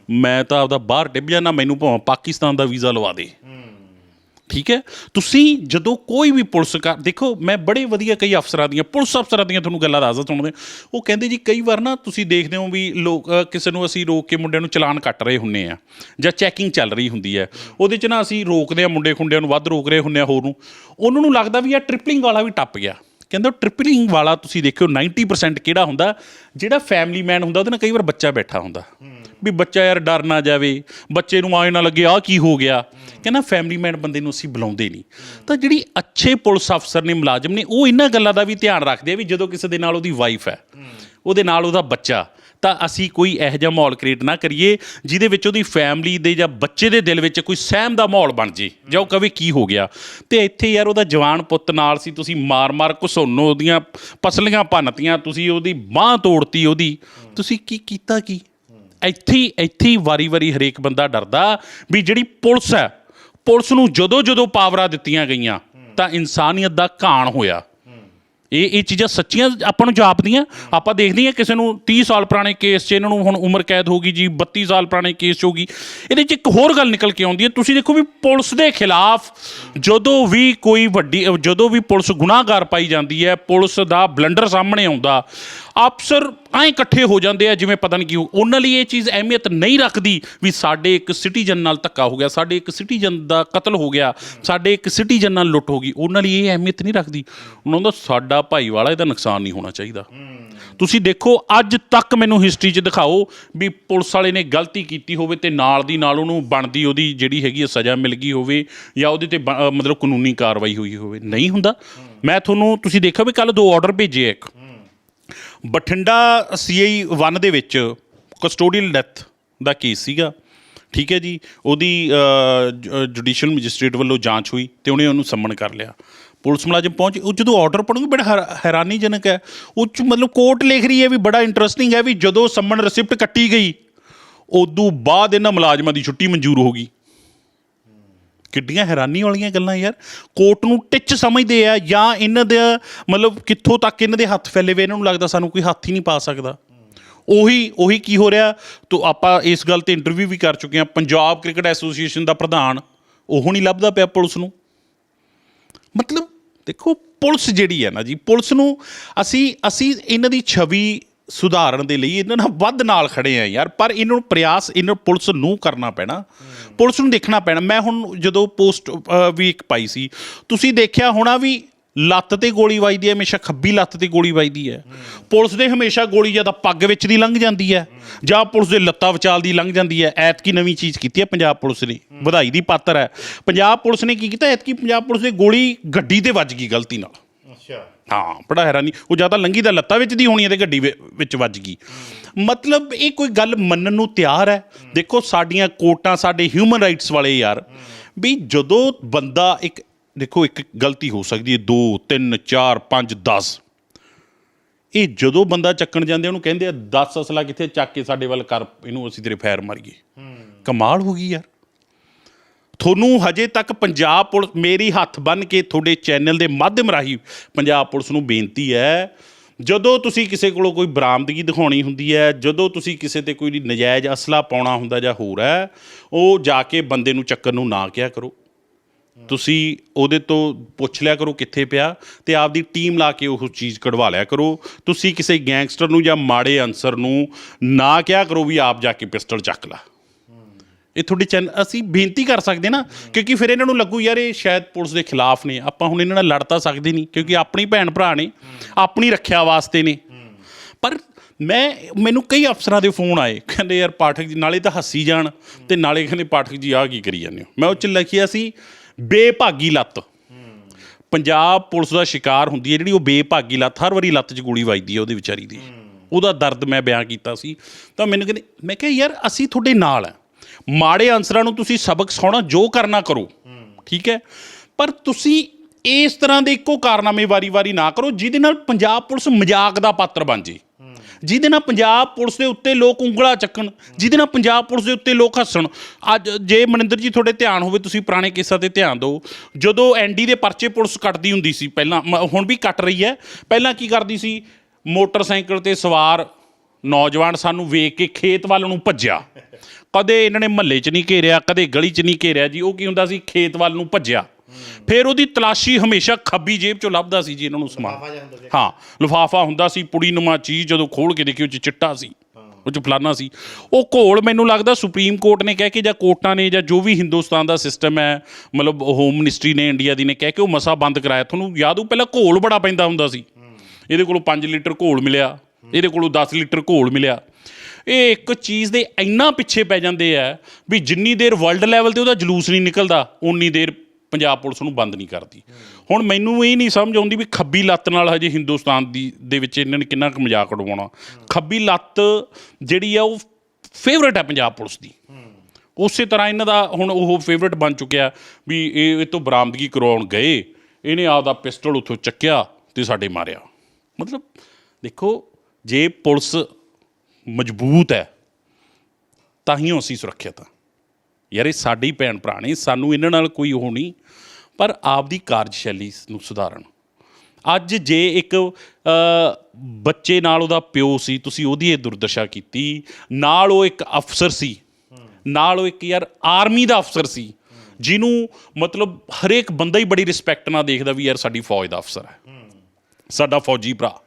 ਮੈਂ ਤਾਂ ਆਪਦਾ ਬਾਹਰ ਡਿੱਬ ਜਾਣਾ ਮੈਨੂੰ ਭਾਵੇਂ ਪਾਕਿਸਤਾਨ ਦਾ ਵੀਜ਼ਾ ਲਵਾ ਦੇ। ਠੀਕ ਹੈ? ਤੁਸੀਂ ਜਦੋਂ ਕੋਈ ਵੀ ਪੁਲਿਸ ਕਰ ਦੇਖੋ ਮੈਂ ਬੜੇ ਵਧੀਆ ਕਈ ਅਫਸਰਾਂ ਦੀਆਂ ਪੁਲਿਸ ਅਫਸਰਾਂ ਦੀਆਂ ਤੁਹਾਨੂੰ ਗੱਲਾਂ ਦੱਸਦਾ ਸੁਣਦੇ ਉਹ ਕਹਿੰਦੇ ਜੀ ਕਈ ਵਾਰ ਨਾ ਤੁਸੀਂ ਦੇਖਦੇ ਹੋ ਵੀ ਲੋਕ ਅ, ਕਿਸੇ ਨੂੰ ਅਸੀਂ ਰੋਕ ਕੇ ਮੁੰਡਿਆਂ ਨੂੰ ਚਲਾਨ ਕੱਟ ਰਹੇ ਹੁੰਨੇ ਆ ਜਾਂ ਚੈਕਿੰਗ ਚੱਲ ਰਹੀ ਹੁੰਦੀ ਹੈ। ਉਹਦੇ 'ਚ ਨਾ ਅਸੀਂ ਰੋਕਦੇ ਆ ਮੁੰਡੇ ਖੁੰਡਿਆਂ ਨੂੰ ਵੱਧ ਰੋਕ ਰਹੇ ਹੁੰਨੇ ਆ ਹੋਰ ਨੂੰ। ਉਹਨਾਂ ਨੂੰ ਲੱਗਦਾ ਵੀ ਆ ਟ੍ਰਿਪਲਿੰਗ ਵਾਲਾ ਵੀ ਟੱਪ ਗਿਆ। ਕਹਿੰਦਾ ਟ੍ਰਿਪਲਿੰਗ ਵਾਲਾ ਤੁਸੀਂ ਦੇਖਿਓ 90% ਕਿਹੜਾ ਹੁੰਦਾ? ਜਿਹੜਾ ਫੈਮਿਲੀ ਮੈਨ ਹੁੰਦਾ ਉਹਦੇ ਨਾਲ ਕਈ ਵਾਰ ਬੱਚਾ ਬੈਠਾ ਹੁੰਦਾ। ਵੀ ਬੱਚਾ ਯਾਰ ਡਰ ਨਾ ਜਾਵੇ, ਬੱਚੇ ਨੂੰ ਆਏ ਨਾ ਲੱਗੇ ਆ ਕੀ ਹੋ ਗਿਆ? ਕਹਿੰਦਾ ਫੈਮਿਲੀ ਮੈਨ ਬੰਦੇ ਨੂੰ ਅਸੀਂ ਬੁਲਾਉਂਦੇ ਨਹੀਂ। ਤਾਂ ਜਿਹੜੀ ਅੱਛੇ ਪੁਲਿਸ ਅਫਸਰ ਨੇ, ਮੁਲਾਜ਼ਮ ਨੇ, ਉਹ ਇਹਨਾਂ ਗੱਲਾਂ ਦਾ ਵੀ ਧਿਆਨ ਰੱਖਦੇ ਆ ਵੀ ਜਦੋਂ ਕਿਸੇ ਦੇ ਨਾਲ ਉਹਦੀ ਵਾਈਫ ਹੈ, ਉਹਦੇ ਨਾਲ ਉਹਦਾ ਬੱਚਾ, ਤਾਂ ਅਸੀਂ ਕੋਈ ਇਹੋ ਜਿਹਾ ਮਾਹੌਲ ਕ੍ਰੀਏਟ ਨਾ ਕਰੀਏ, ਜਿਹਦੇ ਵਿੱਚ ਉਹਦੀ ਫੈਮਿਲੀ ਦੇ ਜਾਂ ਬੱਚੇ ਦੇ ਦਿਲ ਵਿੱਚ ਕੋਈ ਸਹਿਮ ਦਾ ਮਾਹੌਲ ਬਣ ਜੇ, ਜਾਂ ਉਹ ਕਵੇ ਕੀ ਹੋ ਗਿਆ। ਤੇ ਇੱਥੇ ਯਾਰ ਉਹਦਾ ਜਵਾਨ ਪੁੱਤ ਨਾਲ ਸੀ, ਤੁਸੀਂ ਮਾਰ-ਮਾਰ ਘਸੋਨੋ ਉਹਦੀਆਂ ਪਸਲੀਆਂ ਭੰਨਤੀਆਂ, ਤੁਸੀਂ ਉਹਦੀ ਬਾਹ ਤੋੜਤੀ ਉਹਦੀ, ਤੁਸੀਂ ਕੀ ਕੀਤਾ ਕੀ? ਇੱਥੇ ਇੱਥੇ ਵਾਰੀ-ਵਾਰੀ ਹਰੇਕ ਬੰਦਾ ਡਰਦਾ ਵੀ ਜਿਹੜੀ ਪੁਲਿਸ ਹੈ, ਪੁਲਿਸ ਨੂੰ ਜਦੋਂ ਜਦੋਂ ਪਾਵਰਾਂ ਦਿੱਤੀਆਂ ਗਈਆਂ, ਤਾਂ ਇਨਸਾਨੀਅਤ ਦਾ ਘਾਣ ਹੋਇਆ। ਇਹ ਇਹ ਚੀਜ਼ਾਂ ਸੱਚੀਆਂ ਆਪਾਂ ਨੂੰ ਜਾਪਦੀਆਂ। ਆਪਾਂ ਦੇਖਦੇ ਹਾਂ ਕਿਸੇ ਨੂੰ 30 ਸਾਲ ਪੁਰਾਣੇ ਕੇਸ 'ਚ, ਇਹਨਾਂ ਨੂੰ ਹੁਣ ਉਮਰ ਕੈਦ ਹੋ ਗਈ ਜੀ 32 ਸਾਲ ਪੁਰਾਣੇ ਕੇਸ 'ਚ ਹੋ ਗਈ। ਇਹਦੇ 'ਚ ਇੱਕ ਹੋਰ ਗੱਲ ਨਿਕਲ ਕੇ ਆਉਂਦੀ ਹੈ, ਤੁਸੀਂ ਦੇਖੋ ਵੀ ਪੁਲਿਸ ਦੇ ਖਿਲਾਫ ਜਦੋਂ ਵੀ ਕੋਈ ਵੱਡੀ ਜਦੋਂ ਵੀ ਪੁਲਿਸ ਗੁਨਾਹਗਾਰ ਪਾਈ ਜਾਂਦੀ ਹੈ, ਪੁਲਿਸ ਦਾ ਬਲੰਡਰ ਸਾਹਮਣੇ ਆਉਂਦਾ। ਅਫਸਰ ਐਂ ਇਕੱਠੇ ਹੋ ਜਾਂਦੇ ਆ ਜਿਵੇਂ ਪਤਾ ਨਹੀਂ ਕਿਉਂ। ਉਹਨਾਂ ਲਈ ਇਹ ਚੀਜ਼ ਅਹਿਮੀਅਤ ਨਹੀਂ ਰੱਖਦੀ ਵੀ ਸਾਡੇ ਇੱਕ ਸਿਟੀਜ਼ਨ ਨਾਲ ਧੱਕਾ ਹੋ ਗਿਆ ਸਾਡੇ ਇੱਕ ਸਿਟੀਜ਼ਨ ਦਾ ਕਤਲ ਹੋ ਗਿਆ ਸਾਡੇ ਇੱਕ ਸਿਟੀਜ਼ਨ ਨਾਲ ਲੁੱਟ ਹੋ ਗਈ। ਉਹਨਾਂ ਲਈ ਇਹ ਅਹਿਮੀਅਤ ਨਹੀਂ ਰੱਖਦੀ। ਉਹਨਾਂ ਦਾ ਸਾਡਾ ਭਾਈ ਵਾਲਾ ਇਹਦਾ ਨੁਕਸਾਨ ਨਹੀਂ ਹੋਣਾ ਚਾਹੀਦਾ। ਤੁਸੀਂ ਦੇਖੋ ਅੱਜ ਤੱਕ ਮੈਨੂੰ ਹਿਸਟਰੀ 'ਚ ਦਿਖਾਓ ਵੀ ਪੁਲਿਸ ਵਾਲੇ ਨੇ ਗਲਤੀ ਕੀਤੀ ਹੋਵੇ ਤੇ ਨਾਲ ਦੀ ਨਾਲ ਉਹਨੂੰ ਬਣਦੀ ਉਹਦੀ ਜਿਹੜੀ ਹੈਗੀ ਆ ਸਜ਼ਾ ਮਿਲ ਗਈ ਹੋਵੇ ਜਾਂ ਉਹਦੇ ਤੇ ਬ- ਅ, ਮਤਲਬ ਕਾਨੂੰਨੀ ਕਾਰਵਾਈ ਹੋਈ ਹੋਵੇ। ਨਹੀਂ ਹੁੰਦਾ। ਮੈਂ ਤੁਹਾਨੂੰ ਤੁਸੀਂ ਦੇਖਿਆ ਵੀ ਕੱਲ ਦੋ ਆਰਡਰ ਭੇਜੇ ਆ ਇੱਕ। ਬਠਿੰਡਾ ਸੀਆਈ 1 ਦੇ ਵਿੱਚ ਕਸਟੋਡੀਅਲ ਡੈਥ ਦਾ ਕੇਸ ਸੀਗਾ। ਠੀਕ ਹੈ ਜੀ? ਉਹਦੀ ਜੁਡੀਸ਼ੀਅਲ ਮੈਜਿਸਟ੍ਰੇਟ ਵੱਲੋਂ ਜਾਂਚ ਹੋਈ ਤੇ ਉਹਨੇ ਉਹਨੂੰ ਸੰਮਨ ਕਰ ਲਿਆ। ਪੁਲਿਸ ਮੁਲਾਜ਼ਮ ਪਹੁੰਚ, ਉਹ ਜਦੋਂ ਆਰਡਰ ਪੜੂਗੇ ਬੜਾ ਹੈਰਾ- ਹੈਰਾਨੀਜਨਕ ਹੈ। ਉਹ 'ਚ ਮਤਲਬ ਕੋਰਟ ਲਿਖ ਰਹੀ ਹੈ ਵੀ ਬੜਾ ਇੰਟਰਸਟਿੰਗ ਹੈ ਵੀ ਜਦੋਂ ਸੰਮਨ ਰਿਸਿਪਟ ਕੱਟੀ ਗਈ, ਉਦੋਂ ਬਾਅਦ ਇਹਨਾਂ ਮੁਲਾਜ਼ਮਾਂ ਦੀ ਛੁੱਟੀ ਮਨਜ਼ੂਰ ਹੋ ਗਈ। ਕਿੱਡੀਆਂ ਹੈਰਾਨੀ ਵਾਲੀਆਂ ਗੱਲਾਂ ਯਾਰ। ਕੋਰਟ ਨੂੰ ਟਿੱਚ ਸਮਝਦੇ ਆ ਜਾਂ ਇਹਨਾਂ ਦੇ, ਮਤਲਬ ਕਿੱਥੋਂ ਤੱਕ ਇਹਨਾਂ ਦੇ ਹੱਥ ਫੈਲੇ ਵੇ, ਇਹਨਾਂ ਨੂੰ ਲੱਗਦਾ ਸਾਨੂੰ ਕੋਈ ਹੱਥ ਹੀ ਨਹੀਂ ਪਾ ਸਕਦਾ। ਉਹੀ ਉਹੀ ਕੀ ਹੋ ਰਿਹਾ? ਤੋ ਆਪਾਂ ਇਸ ਗੱਲ ਤੇ ਇੰਟਰਵਿਊ ਵੀ ਕਰ ਚੁੱਕੇ ਹਾਂ ਪੰਜਾਬ ਕ੍ਰਿਕਟ ਐਸੋਸੀਏਸ਼ਨ ਦਾ ਪ੍ਰਧਾਨ, ਉਹ ਨਹੀਂ ਲੱਭਦਾ ਪਿਆ ਪੁਲਿਸ ਨੂੰ। ਮਤਲਬ ਦੇਖੋ, ਪੁਲਿਸ ਜਿਹੜੀ ਹੈ ਨਾ ਜੀ, ਪੁਲਿਸ ਨੂੰ ਅਸੀਂ ਅਸੀਂ ਇਹਨਾਂ ਦੀ ਛਵੀ ਸੁਧਾਰਨ ਦੇ ਲਈ ਇਹਨਾਂ ਨਾਲ ਵੱਧ ਨਾਲ ਖੜੇ ਆ ਯਾਰ। ਪਰ ਇਹਨਾਂ ਨੂੰ ਪ੍ਰਯਾਸ ਇਹਨਾਂ ਪੁਲਿਸ ਨੂੰ ਕਰਨਾ ਪੈਣਾ। ਪੁਲਿਸ ਨੂੰ ਦੇਖਣਾ ਪੈਣਾ। ਮੈਂ ਹੁਣ ਜਦੋਂ ਪੋਸਟ ਵੀ ਇੱਕ ਪਾਈ ਸੀ ਤੁਸੀਂ ਦੇਖਿਆ ਹੋਣਾ ਵੀ ਲੱਤ ਤੇ ਗੋਲੀ ਵੱਜਦੀ ਹੈ ਹਮੇਸ਼ਾ ਖੱਬੀ ਲੱਤ ਤੇ ਗੋਲੀ ਵੱਜਦੀ ਹੈ। ਪੁਲਿਸ ਦੇ ਹਮੇਸ਼ਾ ਗੋਲੀ ਜਾਂ ਤਾਂ ਪੱਗ ਵਿੱਚ ਦੀ ਲੰਘ ਜਾਂਦੀ ਹੈ ਜਾਂ ਪੁਲਿਸ ਦੇ ਲੱਤਾਂ ਵਿਚਾਲ ਦੀ ਲੰਘ ਜਾਂਦੀ ਹੈ। ਐਤਕੀ ਨਵੀਂ ਚੀਜ਼ ਕੀਤੀ ਹੈ ਪੰਜਾਬ ਪੁਲਿਸ ਨੇ। ਵਧਾਈ ਦੀ ਪਾਤਰ ਹੈ। ਪੰਜਾਬ ਪੁਲਿਸ ਨੇ ਕੀ ਕੀਤਾ? ਐਤਕੀ ਪੰਜਾਬ ਪੁਲਿਸ ਦੇ ਗੋਲੀ ਗੱਡੀ ਤੇ ਵੱਜ ਗਈ ਗਲਤੀ ਨਾਲ। ਅੱਛਾ। ਹਾਂ ਬੜਾ ਹੈਰਾਨੀ। ਉਹ ਜ਼ਿਆਦਾ ਲੰਗੀ ਦਾ ਲੱਤਾਂ ਵਿੱਚ ਦੀ ਹੋਣੀ ਹੈ ਤੇ ਗੱਡੀ ਵਿ- ਵਿੱਚ ਵੱਜ ਗਈ। ਮਤਲਬ ਇਹ ਕੋਈ ਗੱਲ ਮੰਨਣ ਨੂੰ ਤਿਆਰ ਹੈ? ਦੇਖੋ ਸਾਡੀਆਂ ਕੋਰਟਾਂ ਸਾਡੇ ਹਿਊਮਨ ਰਾਈਟਸ ਵਾਲੇ ਯਾਰ। ਵੀ ਜਦੋਂ ਬੰਦਾ ਇੱਕ ਦੇਖੋ ਇੱਕ ਗਲਤੀ ਹੋ ਸਕਦੀ ਹੈ 2 3 4 5 10 ਇਹ ਜਦੋਂ ਬੰਦਾ ਚੱਕਣ ਜਾਂਦੇ ਉਹਨੂੰ ਕਹਿੰਦੇ ਆ 10 ਅਸਲਾ ਕਿੱਥੇ ਚੱਕ ਕੇ ਸਾਡੇ ਵੱਲ ਕਰ ਇਹਨੂੰ ਅਸੀਂ ਤੇਰੇ ਫੈਰ ਮਾਰੀਏ। ਕਮਾਲ ਹੋ ਗਈ ਯਾਰ। ਤੁਹਾਨੂੰ ਹਜੇ ਤੱਕ ਪੰਜਾਬ ਪੁਲਿਸ ਮੇਰੀ ਹੱਥ ਬੰਨ ਕੇ ਤੁਹਾਡੇ ਚੈਨਲ ਦੇ ਮਾਧਿਅਮ ਰਾਹੀਂ ਪੰਜਾਬ ਪੁਲਿਸ ਨੂੰ ਬੇਨਤੀ ਹੈ, ਜਦੋਂ ਤੁਸੀਂ ਕਿਸੇ ਕੋਲੋਂ ਕੋਈ ਬਰਾਮਦਗੀ ਦਿਖਾਉਣੀ ਹੁੰਦੀ ਹੈ, ਜਦੋਂ ਤੁਸੀਂ ਕਿਸੇ ਤੇ ਕੋਈ ਨਜਾਇਜ਼ ਅਸਲਾ ਪਾਉਣਾ ਹੁੰਦਾ ਜਾਂ ਹੋਰ ਹੈ, ਉਹ ਜਾ ਕੇ ਬੰਦੇ ਨੂੰ ਚੱਕਰ ਨੂੰ ਨਾ ਕਿਹਾ ਕਰੋ। ਤੁਸੀਂ ਉਹਦੇ ਤੋਂ ਪੁੱਛ ਲਿਆ ਕਰੋ ਕਿੱਥੇ ਪਿਆ ਤੇ ਆਪਦੀ ਟੀਮ ਲਾ ਕੇ ਉਹ ਚੀਜ਼ ਕਢਵਾ ਲਿਆ ਕਰੋ। ਤੁਸੀਂ ਕਿਸੇ ਗੈਂਗਸਟਰ ਨੂੰ ਜਾਂ ਮਾੜੇ ਅਨਸਰ ਨੂੰ ਨਾ ਕਿਹਾ ਕਰੋ ਵੀ ਆਪ ਜਾ ਕੇ ਪਿਸਟਲ ਚੱਕ ਲਾ। ਇਹ ਤੁਹਾਡੇ ਚੈਨ, ਅਸੀਂ ਬੇਨਤੀ ਕਰ ਸਕਦੇ ਨਾ, ਕਿਉਂਕਿ ਫਿਰ ਇਹਨਾਂ ਨੂੰ ਲੱਗੂ ਯਾਰ ਇਹ ਸ਼ਾਇਦ ਪੁਲਿਸ ਦੇ ਖਿਲਾਫ ਨੇ, ਆਪਾਂ ਹੁਣ ਇਹਨਾਂ ਨਾਲ ਲੜ ਤਾਂ ਸਕਦੇ ਨਹੀਂ, ਕਿਉਂਕਿ ਆਪਣੀ ਭੈਣ ਭਰਾ ਨੇ, ਆਪਣੀ ਰੱਖਿਆ ਵਾਸਤੇ ਨੇ। ਪਰ ਮੈਂ, ਮੈਨੂੰ ਕਈ ਅਫਸਰਾਂ ਦੇ ਫੋਨ ਆਏ, ਕਹਿੰਦੇ ਯਾਰ ਪਾਠਕ ਜੀ, ਨਾਲੇ ਤਾਂ ਹੱਸੀ ਜਾਣ, ਤੇ ਨਾਲੇ ਕਹਿੰਦੇ ਪਾਠਕ ਜੀ, ਆਹ ਕੀ ਕਰੀ ਜਾਂਦੇ ਹੋ? ਮੈਂ ਉਹ ਚ ਲਿਖਿਆ ਸੀ, ਬੇਭਾਗੀ ਲੱਤ। ਪੰਜਾਬ ਪੁਲਿਸ ਦਾ ਸ਼ਿਕਾਰ ਹੁੰਦੀ ਹੈ ਜਿਹੜੀ ਉਹ ਬੇਭਾਗੀ ਲੱਤ, ਹਰ ਵਾਰੀ ਲੱਤ 'ਚ ਗੋਲੀ ਵੱਜਦੀ ਹੈ ਉਹਦੇ ਵਿਚਾਰੀ ਦੀ। ਉਹਦਾ ਦਰਦ ਮੈਂ ਬਿਆਨ ਕੀਤਾ ਸੀ। ਤਾਂ ਮੈਨੂੰ ਕਹਿੰਦੇ, ਮੈਂ ਕਿਹਾ ਯਾਰ ਅਸੀਂ ਤੁਹਾਡੇ ਨਾਲ ਆ ਮਾੜੇ ਅਨਸਰਾਂ ਨੂੰ ਤੁਸੀਂ ਸਬਕ ਸਿਖਾਉਣਾ, ਜੋ ਕਰਨਾ ਕਰੋ। ਠੀਕ ਹੈ? ਪਰ ਤੁਸੀਂ ਇਸ ਤਰ੍ਹਾਂ ਦੇ ਇੱਕੋ ਕਾਰਨਾਮੇ ਵਾਰੀ-ਵਾਰੀ ਨਾ ਕਰੋ, ਜਿਹਦੇ ਨਾਲ ਪੰਜਾਬ ਪੁਲਿਸ ਮਜ਼ਾਕ ਦਾ ਪਾਤਰ ਬਣ ਜੇ। ਜਿਹਦੇ ਨਾਲ ਪੰਜਾਬ ਪੁਲਿਸ ਦੇ ਉੱਤੇ ਲੋਕ ਉਂਗਲਾ ਚੱਕਣ, ਜਿਹਦੇ ਨਾਲ ਪੰਜਾਬ ਪੁਲਿਸ ਦੇ ਉੱਤੇ ਲੋਕ ਹੱਸਣ। ਅੱਜ ਜੇ ਮਨਿੰਦਰ ਜੀ ਤੁਹਾਡੇ ਧਿਆਨ ਹੋਵੇ, ਤੁਸੀਂ ਪੁਰਾਣੇ ਕੇਸਾਂ ਤੇ ਧਿਆਨ ਦਿਓ। ਜਦੋਂ ਐਨਡੀ ਦੇ ਪਰਚੇ ਪੁਲਿਸ ਕੱਟਦੀ ਹੁੰਦੀ ਸੀ, ਪਹਿਲਾਂ ਮ- ਹੁਣ ਵੀ ਕੱਟ ਰਹੀ ਹੈ। ਪਹਿਲਾਂ ਕੀ ਕਰਦੀ ਸੀ? ਮੋਟਰਸਾਈਕਲ ਤੇ ਸਵਾਰ ਨੌਜਵਾਨ ਸਾਨੂੰ ਵੇਖ ਕੇ ਖੇਤ ਵੱਲ ਨੂੰ ਭੱਜਿਆ। ਕਦੇ ਇਹਨਾਂ ਨੇ ਮਹੱਲੇ 'ਚ ਨਹੀਂ ਘੇਰਿਆ ਕਦੇ ਗਲੀ 'ਚ ਨਹੀਂ ਘੇਰਿਆ ਜੀ ਉਹ ਕੀ ਹੁੰਦਾ ਸੀ ਖੇਤ ਵੱਲ ਨੂੰ ਭੱਜਿਆ। ਫਿਰ ਉਹਦੀ ਤਲਾਸ਼ੀ ਹਮੇਸ਼ਾ ਖੱਬੀ ਜੇਬ 'ਚੋਂ ਲੱਭਦਾ ਸੀ ਜੀ ਇਹਨਾਂ ਨੂੰ ਸਮਾਨ। ਹਾਂ ਲਿਫਾਫਾ ਹੁੰਦਾ ਸੀ ਪੁੜੀ ਨੁਮਾ ਚੀਜ਼ ਜਦੋਂ ਖੋਲ ਕੇ ਦੇਖੀ ਉਹ 'ਚ ਚਿੱਟਾ ਸੀ ਉਹ 'ਚ ਫਲਾਨਾ ਸੀ। ਉਹ ਘੋਲ ਮੈਨੂੰ ਲੱਗਦਾ ਸੁਪਰੀਮ ਕੋਰਟ ਨੇ ਕਹਿ ਕੇ ਜਾਂ ਕੋਰਟਾਂ ਨੇ ਜਾਂ ਜੋ ਵੀ ਹਿੰਦੁਸਤਾਨ ਦਾ ਸਿਸਟਮ ਹੈ ਮਤਲਬ ਹੋਮ ਮਿਨਿਸਟਰੀ ਨੇ ਇੰਡੀਆ ਦੀ ਨੇ ਕਹਿ ਕੇ ਉਹ ਮਸਾ ਬੰਦ ਕਰਾਇਆ। ਤੁਹਾਨੂੰ ਯਾਦ ਹੋ ਪਹਿਲਾਂ ਘੋਲ ਬੜਾ ਪੈਂਦਾ ਹੁੰਦਾ ਸੀ। ਇਹਦੇ ਕੋਲੋਂ 5 ਲੀਟਰ ਘੋਲ ਮਿਲਿਆ। ਇਹਦੇ ਕੋਲੋਂ 10 ਲੀਟਰ ਘੋਲ ਮਿਲਿਆ। ਇਹ ਇੱਕ ਚੀਜ਼ ਦੇ ਇੰਨਾ ਪਿੱਛੇ ਪੈ ਜਾਂਦੇ ਆ ਵੀ ਜਿੰਨੀ ਦੇਰ ਵਰਲਡ ਲੈਵਲ ਤੇ ਉਹਦਾ ਜਲੂਸ ਨਹੀਂ ਨਿਕਲਦਾ ਉਨੀ ਦੇਰ ਪੰਜਾਬ ਪੁਲਿਸ ਨੂੰ ਬੰਦ ਨਹੀਂ ਕਰਦੀ। ਹੁਣ ਮੈਨੂੰ ਇਹ ਨਹੀਂ ਸਮਝ ਆਉਂਦੀ ਵੀ ਖੱਬੀ ਲੱਤ ਨਾਲ ਹਜੇ ਹਿੰਦੁਸਤਾਨ ਦੀ ਦੇ ਵਿੱਚ ਇਹਨਾਂ ਨੇ ਕਿੰਨਾ ਕੁ ਮਜ਼ਾਕ ਉਡਵਾਉਣਾ ਖੱਬੀ ਲੱਤ ਜਿਹੜੀ ਆ ਉਹ ਫੇਵਰਟ ਹੈ ਪੰਜਾਬ ਪੁਲਿਸ ਦੀ। ਉਸੇ ਤਰ੍ਹਾਂ ਇਹਨਾਂ ਦਾ ਹੁਣ ਉਹ ਫੇਵਰਟ ਬਣ ਚੁੱਕਿਆ ਵੀ ਇਹ ਇਹ ਤੋਂ ਬਰਾਮਦਗੀ ਕਰਵਾਉਣ ਗਏ, ਇਹਨੇ ਆਪਦਾ ਪਿਸਟਲ ਉੱਥੋਂ ਚੱਕਿਆ ਤੇ ਸਾਡੇ ਮਾਰਿਆ। ਮਤਲਬ ਦੇਖੋ ਜੇ ਪੁਲਿਸ ਮਜ਼ਬੂਤ ਹੈ ਤਾਂ ਹੀ ਅਸੀਂ ਸੁਰੱਖਿਅਤ ਹਾਂ। ਯਾਰ, ਇਹ ਸਾਡੇ ਹੀ ਭੈਣ ਭਰਾ ਨੇ, ਸਾਨੂੰ ਇਹਨਾਂ ਨਾਲ ਕੋਈ ਉਹ ਨਹੀਂ, ਪਰ ਆਪਦੀ ਕਾਰਜਸ਼ੈਲੀ ਨੂੰ ਸੁਧਾਰਨ। ਅੱਜ ਜੇ ਇੱਕ ਬੱਚੇ ਨਾਲ ਉਹਦਾ ਪਿਓ ਸੀ, ਤੁਸੀਂ ਉਹਦੀ ਇਹ ਦੁਰਦਸ਼ਾ ਕੀਤੀ, ਨਾਲ ਉਹ ਇੱਕ ਅਫਸਰ ਸੀ, ਨਾਲ ਉਹ ਇੱਕ ਯਾਰ ਆਰਮੀ ਦਾ ਅਫਸਰ ਸੀ, ਜਿਹਨੂੰ ਮਤਲਬ ਹਰੇਕ ਬੰਦਾ ਹੀ ਬੜੀ ਰਿਸਪੈਕਟ ਨਾਲ ਦੇਖਦਾ ਵੀ ਯਾਰ ਸਾਡੀ ਫੌਜ ਦਾ ਅਫਸਰ ਹੈ। ਸਾਡਾ ਫੌਜੀ ਭਰਾ।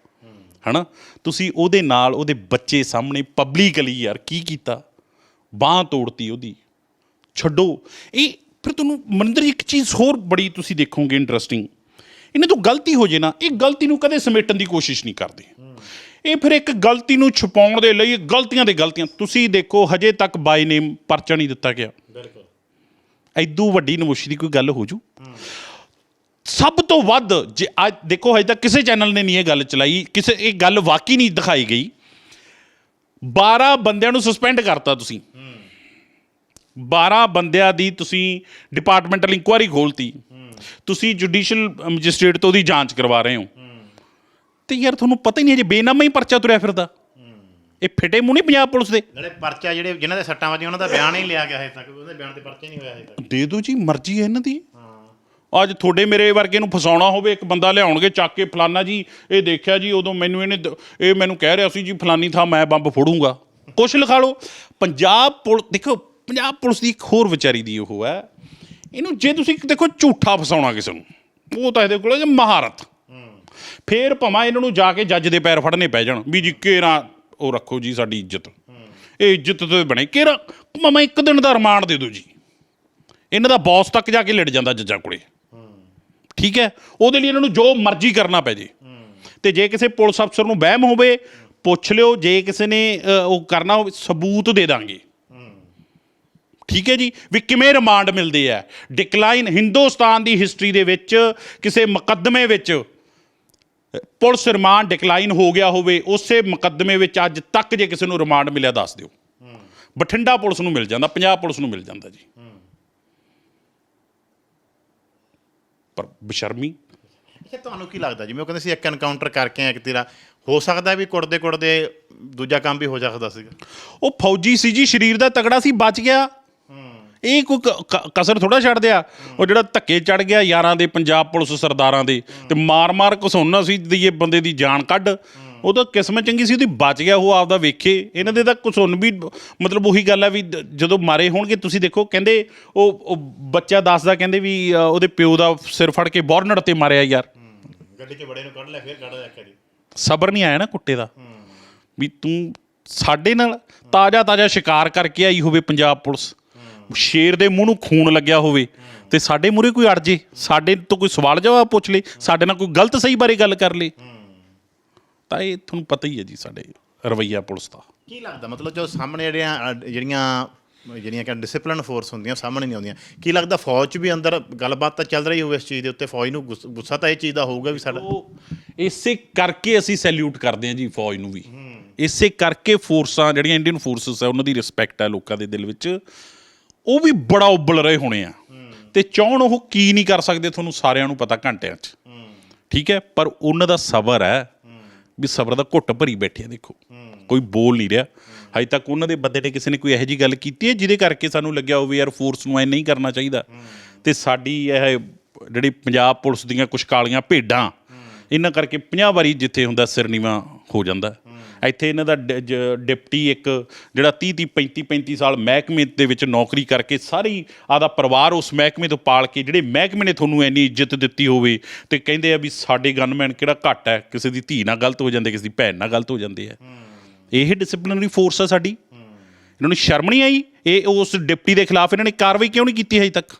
ਹਨਾ? ਤੁਸੀਂ ਉਹਦੇ ਨਾਲ ਉਹਦੇ ਬੱਚੇ ਸਾਹਮਣੇ ਪਬਲਿਕਲੀ ਯਾਰ ਕੀ ਕੀਤਾ? ਬਾਹ ਤੋੜਤੀ ਉਹਦੀ। ਛੱਡੋ। ਇਹ ਫਿਰ ਤੁਹਾਨੂੰ ਮਨਿੰਦਰ ਇੱਕ ਚੀਜ਼ ਹੋਰ ਬੜੀ ਤੁਸੀਂ ਦੇਖੋਗੇ ਇੰਟਰਸਟਿੰਗ ਇਹਨਾਂ ਤੋਂ ਗਲਤੀ ਹੋ ਜੇ ਨਾ ਇਹ ਗਲਤੀ ਨੂੰ ਕਦੇ ਸਮੇਟਣ ਦੀ ਕੋਸ਼ਿਸ਼ ਨਹੀਂ ਕਰਦੇ। ਇਹ ਫਿਰ ਇੱਕ ਗਲਤੀ ਨੂੰ ਛੁਪਾਉਣ ਦੇ ਲਈ ਗਲਤੀਆਂ ਦੇ ਗਲਤੀਆਂ। ਤੁਸੀਂ ਦੇਖੋ ਹਜੇ ਤੱਕ ਬਾਈ ਨੇਮ ਪਰਚਾ ਨਹੀਂ ਦਿੱਤਾ ਗਿਆ। ਬਿਲਕੁਲ। ਐਦੂ ਵੱਡੀ ਨਮੋਸ਼ੀ ਦੀ ਕੋਈ ਗੱਲ ਹੋ ਜੂ। ਸਭ ਤੋਂ ਵੱਧ ਜੇ ਅੱਜ ਦੇਖੋ ਹਜੇ ਤੱਕ ਕਿਸੇ ਚੈਨਲ ਨੇ ਨਹੀਂ ਇਹ ਗੱਲ ਚਲਾਈ ਕਿਸੇ ਇਹ ਗੱਲ ਵਾਕਈ ਨਹੀਂ ਦਿਖਾਈ ਗਈ। 12 ਬੰਦਿਆਂ ਨੂੰ ਸਸਪੈਂਡ ਕਰਤਾ ਤੁਸੀਂ। 12 ਬੰਦਿਆਂ ਦੀ ਤੁਸੀਂ ਡਿਪਾਰਟਮੈਂਟਲ ਇਨਕੁਆਇਰੀ ਖੋਲਤੀ। ਤੁਸੀਂ ਜੁਡੀਸ਼ੀਅਲ ਮੈਜਿਸਟ੍ਰੇਟ ਤੋਂ ਉਹਦੀ ਜਾਂਚ ਕਰਵਾ ਰਹੇ ਹੋ। ਤੇ ਯਾਰ ਤੁਹਾਨੂੰ ਪਤਾ ਹੀ ਨਹੀਂ ਜੇ ਬੇਨਾਮਾ ਹੀ ਪਰਚਾ ਤੁਰਿਆ ਫਿਰਦਾ। ਇਹ ਫਿੱਟੇ ਮੂੰਹ ਨਹੀਂ ਪੰਜਾਬ ਪੁਲਿਸ ਦੇ। ਨਾਲੇ ਪਰਚਾ ਜਿਹੜੇ ਜਿਨ੍ਹਾਂ ਦੇ ਸੱਟਾਂ ਵੱਜੀਆਂ ਉਹਨਾਂ ਦਾ ਬਿਆਨ ਹੀ ਲਿਆ ਗਿਆ ਹਜੇ ਤੱਕ। ਉਹਦੇ ਬਿਆਨ ਤੇ ਪਰਚਾ ਨਹੀਂ ਹੋਇਆ ਹਜੇ ਤੱਕ। ਦੇ ਦਿਓ ਜੀ ਮਰਜ਼ੀ ਹੈ ਇਹਨਾਂ ਦੀ। ਅੱਜ ਤੁਹਾਡੇ ਮੇਰੇ ਵਰਗੇ ਨੂੰ ਫਸਾਉਣਾ ਹੋਵੇ, ਇੱਕ ਬੰਦਾ ਲਿਆਉਣਗੇ ਚੱਕ ਕੇ, ਫਲਾਨਾ ਜੀ, ਇਹ ਦੇਖਿਆ ਜੀ, ਉਦੋਂ ਮੈਨੂੰ ਇਹਨੇ ਦ- ਇਹ ਮੈਨੂੰ ਕਹਿ ਰਿਹਾ ਸੀ ਜੀ, ਫਲਾਨੀ ਥਾਂ ਮੈਂ ਬੰਬ ਫੋੜੂੰਗਾ। ਕੁਛ ਲਿਖਾ ਲਓ। ਪੰਜਾਬ ਪੁਲ, ਦੇਖੋ, ਪੰਜਾਬ ਪੁਲਿਸ ਦੀ ਇੱਕ ਹੋਰ ਵਿਚਾਰੀ ਦੀ ਉਹ ਹੈ, ਇਹਨੂੰ ਜੇ ਤੁਸੀਂ ਦੇਖੋ ਝੂਠਾ ਫਸਾਉਣਾ ਕਿਸੇ ਨੂੰ, ਉਹ ਤਾਂ ਇਹਦੇ ਕੋਲ ਹੈ ਮਹਾਰਤ। ਫੇਰ ਭਮਾ ਇਹਨਾਂ ਨੂੰ ਜਾ ਕੇ ਜੱਜ ਦੇ ਪੈਰ ਫੜਨੇ ਪੈ ਜਾਣ, ਵੀ ਜੀ ਕੇਰਾ ਉਹ ਰੱਖੋ ਜੀ ਸਾਡੀ ਇੱਜ਼ਤ। ਇਹ ਇੱਜ਼ਤ ਤੇ ਬਣੇ ਕੇਰਾ ਮਮਾ ਇੱਕ ਦਿਨ ਦਾ ਰਿਮਾਂਡ ਦੇ ਦਿਓ ਜੀ। ਇਹਨਾਂ ਦਾ ਬੌਸ ਤੱਕ ਜਾ ਕੇ ਲੜ ਜਾਂਦਾ ਜੱਜਾਂ ਕੋਲੇ। ਠੀਕ ਹੈ? ਉਹਦੇ ਲਈ ਇਹਨਾਂ ਨੂੰ ਜੋ ਮਰਜ਼ੀ ਕਰਨਾ ਪੈ ਜੇ। ਤੇ ਜੇ ਕਿਸੇ ਪੁਲਿਸ ਅਫਸਰ ਨੂੰ ਵਹਿਮ ਹੋਵੇ, ਪੁੱਛ ਲਿਓ, ਜੇ ਕਿਸੇ ਨੇ ਉਹ ਕਰਨਾ ਹੋਵੇ, ਸਬੂਤ ਦੇ ਦਾਂਗੇ। ਠੀਕ ਹੈ ਜੀ? ਵੀ ਕਿਵੇਂ ਰਿਮਾਂਡ ਮਿਲਦੇ ਆ? ਡਿਕਲਾਈਨ ਹਿੰਦੁਸਤਾਨ ਦੀ ਹਿਸਟਰੀ ਦੇ ਵਿੱਚ, ਕਿਸੇ ਮੁਕੱਦਮੇ ਵਿੱਚ, ਪੁਲਿਸ ਰਿਮਾਂਡ ਡਿਕਲਾਈਨ ਹੋ ਗਿਆ ਹੋਵੇ, ਉਸੇ ਮੁਕੱਦਮੇ ਵਿੱਚ ਅੱਜ ਤੱਕ ਜੇ ਕਿਸੇ ਨੂੰ ਰਿਮਾਂਡ ਮਿਲਿਆ, ਦੱਸ ਦਿਓ। ਬਠਿੰਡਾ ਪੁਲਿਸ ਨੂੰ ਮਿਲ ਜਾਂਦਾ, ਪੰਜਾਬ ਪੁਲਿਸ ਨੂੰ ਮਿਲ ਜਾਂਦਾ ਜੀ। ਪਰ ਬਸ਼ਰਮੀ। ਅੱਛਾ ਤੁਹਾਨੂੰ ਕੀ ਲੱਗਦਾ ਜਿਵੇਂ ਉਹ ਕਹਿੰਦੇ ਸੀ ਇੱਕ ਐਨਕਾਊਂਟਰ ਕਰਕੇ ਆ ਇੱਕ ਤੇਰਾ ਹੋ ਸਕਦਾ ਵੀ ਕੁੜਦੇ ਕੁੜਦੇ ਦੂਜਾ ਕੰਮ ਵੀ ਹੋ ਸਕਦਾ ਸੀਗਾ? ਉਹ ਫੌਜੀ ਸੀ ਜੀ ਸਰੀਰ ਦਾ ਤਗੜਾ ਸੀ ਬਚ ਗਿਆ। ਇਹ ਕੋਈ ਕ- ਕ- ਕਸਰ ਥੋੜਾ ਛੱਡ ਦਿਆ। ਉਹ ਜਿਹੜਾ ਧੱਕੇ ਚੜ ਗਿਆ ਯਾਰਾਂ ਦੇ ਪੰਜਾਬ ਪੁਲਿਸ ਸਰਦਾਰਾਂ ਦੇ। ਤੇ ਮਾਰ-ਮਾਰ ਘਸੋਨਾ ਸੀ ਇਹ ਬੰਦੇ ਦੀ ਜਾਨ ਕੱਢ। ਉਹ ਤਾਂ ਕਿਸਮਤ ਚੰਗੀ ਸੀ ਉਹਦੀ ਬਚ ਗਿਆ ਉਹ ਆਪਦਾ ਵੇਖੇ। ਇਹਨਾਂ ਦੇ ਤਾਂ ਘਸੁੰਨ ਵੀ ਮਤਲਬ ਉਹੀ ਗੱਲ ਆ ਵੀ ਦ- ਜਦੋਂ ਮਾਰੇ ਹੋਣਗੇ ਤੁਸੀਂ ਦੇਖੋ ਕਹਿੰਦੇ ਉਹ ਉਹ ਬੱਚਾ ਦੱਸਦਾ ਕਹਿੰਦੇ ਵੀ ਅ, ਉਹਦੇ ਪਿਓ ਦਾ ਸਿਰ ਫੜ ਕੇ ਬੋਰਨਟ ਤੇ ਮਾਰਿਆ ਯਾਰ। ਗੱਡੀ 'ਚ ਬੜੇ ਨੂੰ ਕੱਢ ਲਿਆ ਫਿਰ ਕੱਢ ਲਿਆ ਕਰੀ ਸਬਰ ਨਹੀਂ ਆਇਆ ਨਾ ਕੁੱਤੇ ਦਾ। ਵੀ ਤੂੰ ਸਾਡੇ ਨਾਲ ਤਾਜ਼ਾ ਤਾਜ਼ਾ ਸ਼ਿਕਾਰ ਕਰਕੇ ਆਈ ਹੋਵੇ ਪੰਜਾਬ ਪੁਲਿਸ। ਸ਼ੇਰ ਦੇ ਮੂੰਹ ਨੂੰ ਖੂਨ ਲੱਗਿਆ ਹੋਵੇ। ਤੇ ਸਾਡੇ ਮੂਹਰੇ ਕੋਈ ਅੜ ਜੇ ਸਾਡੇ ਤੋਂ ਕੋਈ ਸਵਾਲ ਜਵਾਬ ਪੁੱਛ ਲੇ ਸਾਡੇ ਨਾਲ ਕੋਈ ਗਲਤ ਸਹੀ ਬਾਰੇ ਗੱਲ ਕਰ ਲੇ। ਤਾਂ ਇਹ ਤੁਹਾਨੂੰ ਪਤਾ ਹੀ ਹੈ ਜੀ ਸਾਡੇ ਰਵਈਆ ਪੁਲਿਸ ਦਾ। ਕੀ ਲੱਗਦਾ? ਮਤਲਬ ਜੋ ਸਾਹਮਣੇ ਜਿਹੜੀਆਂ ਜਿਹੜੀਆਂ ਜਿਹੜੀਆਂ ਕਿ ਡਿਸਪਲਿਨ ਫੋਰਸ ਹੁੰਦੀਆਂ ਸਾਹਮਣੇ ਨਹੀਂ ਆਉਂਦੀਆਂ। ਕੀ ਲੱਗਦਾ ਫੌਜ 'ਚ ਵੀ ਅੰਦਰ ਗੱਲਬਾਤ ਤਾਂ ਚੱਲ ਰਹੀ ਹੋਵੇ ਇਸ ਚੀਜ਼ ਦੇ ਉੱਤੇ? ਫੌਜ ਨੂੰ ਗੁੱਸ- ਤਾਂ ਇਹ ਚੀਜ਼ ਦਾ ਹੋਊਗਾ ਵੀ ਸਾਡਾ ਇਸੇ ਕਰਕੇ ਅਸੀਂ ਸੈਲੂਟ ਕਰਦੇ ਹਾਂ ਜੀ ਫੌਜ ਨੂੰ ਵੀ। ਇਸੇ ਕਰਕੇ ਫੋਰਸਾਂ ਜਿਹੜੀਆਂ ਇੰਡੀਅਨ ਫੋਰਸਸ ਹੈ ਉਹਨਾਂ ਦੀ ਰਿਸਪੈਕਟ ਹੈ ਲੋਕਾਂ ਦੇ ਦਿਲ ਵਿੱਚ। ਉਹ ਵੀ ਬੜਾ ਉਬਲ ਰਹੇ ਹੋਣੇ ਆ। ਤੇ ਚਾਹਣ ਉਹ ਕੀ ਨਹੀਂ ਕਰ ਸਕਦੇ ਤੁਹਾਨੂੰ ਸਾਰਿਆਂ ਨੂੰ ਪਤਾ ਘੰਟਿਆਂ 'ਚ। ਠੀਕ ਹੈ? ਪਰ ਉਹਨਾਂ ਦਾ ਸਬਰ ਹੈ ਵੀ ਸਬਰ ਦਾ ਘੁੱਟ ਭਰੀ ਬੈਠੇ ਆ, ਦੇਖੋ। ਕੋਈ ਬੋਲ ਨਹੀਂ ਰਿਹਾ। ਹਜੇ ਤੱਕ ਉਹਨਾਂ ਦੇ ਬੰਦੇ ਨੇ ਕਿਸੇ ਨੇ ਕੋਈ ਇਹੋ ਜੀ ਗੱਲ ਕੀਤੀ ਹੈ, ਜਿਹਦੇ ਕਰਕੇ ਸਾਨੂੰ ਲੱਗਿਆ ਹੋਵੇ ਯਾਰ ਫੋਰਸ ਨੂੰ ਐ ਨਹੀਂ ਕਰਨਾ ਚਾਹੀਦਾ। ਤੇ ਸਾਡੀ ਇਹ ਜਿਹੜੀ ਪੰਜਾਬ ਪੁਲਿਸ ਦੀਆਂ ਕੁਛ ਕਾਲੀਆਂ ਭੇਡਾਂ, ਇਹਨਾਂ ਕਰਕੇ 50 ਵਾਰੀ ਜਿੱਥੇ ਹੁੰਦਾ ਸਿਰ ਨੀਵਾਂ ਹੋ ਜਾਂਦਾ। ਇੱਥੇ ਇਹਨਾਂ ਦਾ ਡ- ਜ- ਡਿਪਟੀ ਇੱਕ ਜਿਹੜਾ 30 30 35 35 ਸਾਲ ਮਹਿਕਮੇ ਦੇ ਵਿੱਚ ਨੌਕਰੀ ਕਰਕੇ ਸਾਰੀ ਆਦਾ ਪਰਿਵਾਰ ਉਸ ਮਹਿਕਮੇ ਤੋਂ ਪਾਲ ਕੇ ਜਿਹੜੇ ਮਹਿਕਮੇ ਨੇ ਤੁਹਾਨੂੰ ਇੰਨੀ ਇੱਜ਼ਤ ਦਿੱਤੀ ਹੋਵੇ ਤੇ ਕਹਿੰਦੇ ਆ ਵੀ ਸਾਡੇ ਗਨਮੈਨ ਕਿਹੜਾ ਘੱਟ ਹੈ ਕਿਸੇ ਦੀ ਧੀ ਨਾਲ ਗਲਤ ਹੋ ਜਾਂਦੇ ਕਿਸੇ ਦੀ ਭੈਣ ਨਾਲ ਗਲਤ ਹੋ ਜਾਂਦੇ ਆ। ਇਹ ਡਿਸਪਲਿਨਰੀ ਫੋਰਸ ਆ ਸਾਡੀ। ਇਹਨਾਂ ਨੂੰ ਸ਼ਰਮ ਨਹੀਂ ਆਈ? ਇਹ ਉਸ ਡਿਪਟੀ ਦੇ ਖਿਲਾਫ ਇਹਨਾਂ ਨੇ ਕਾਰਵਾਈ ਕਿਉਂ ਨਹੀਂ ਕੀਤੀ ਹਜੇ ਤੱਕ?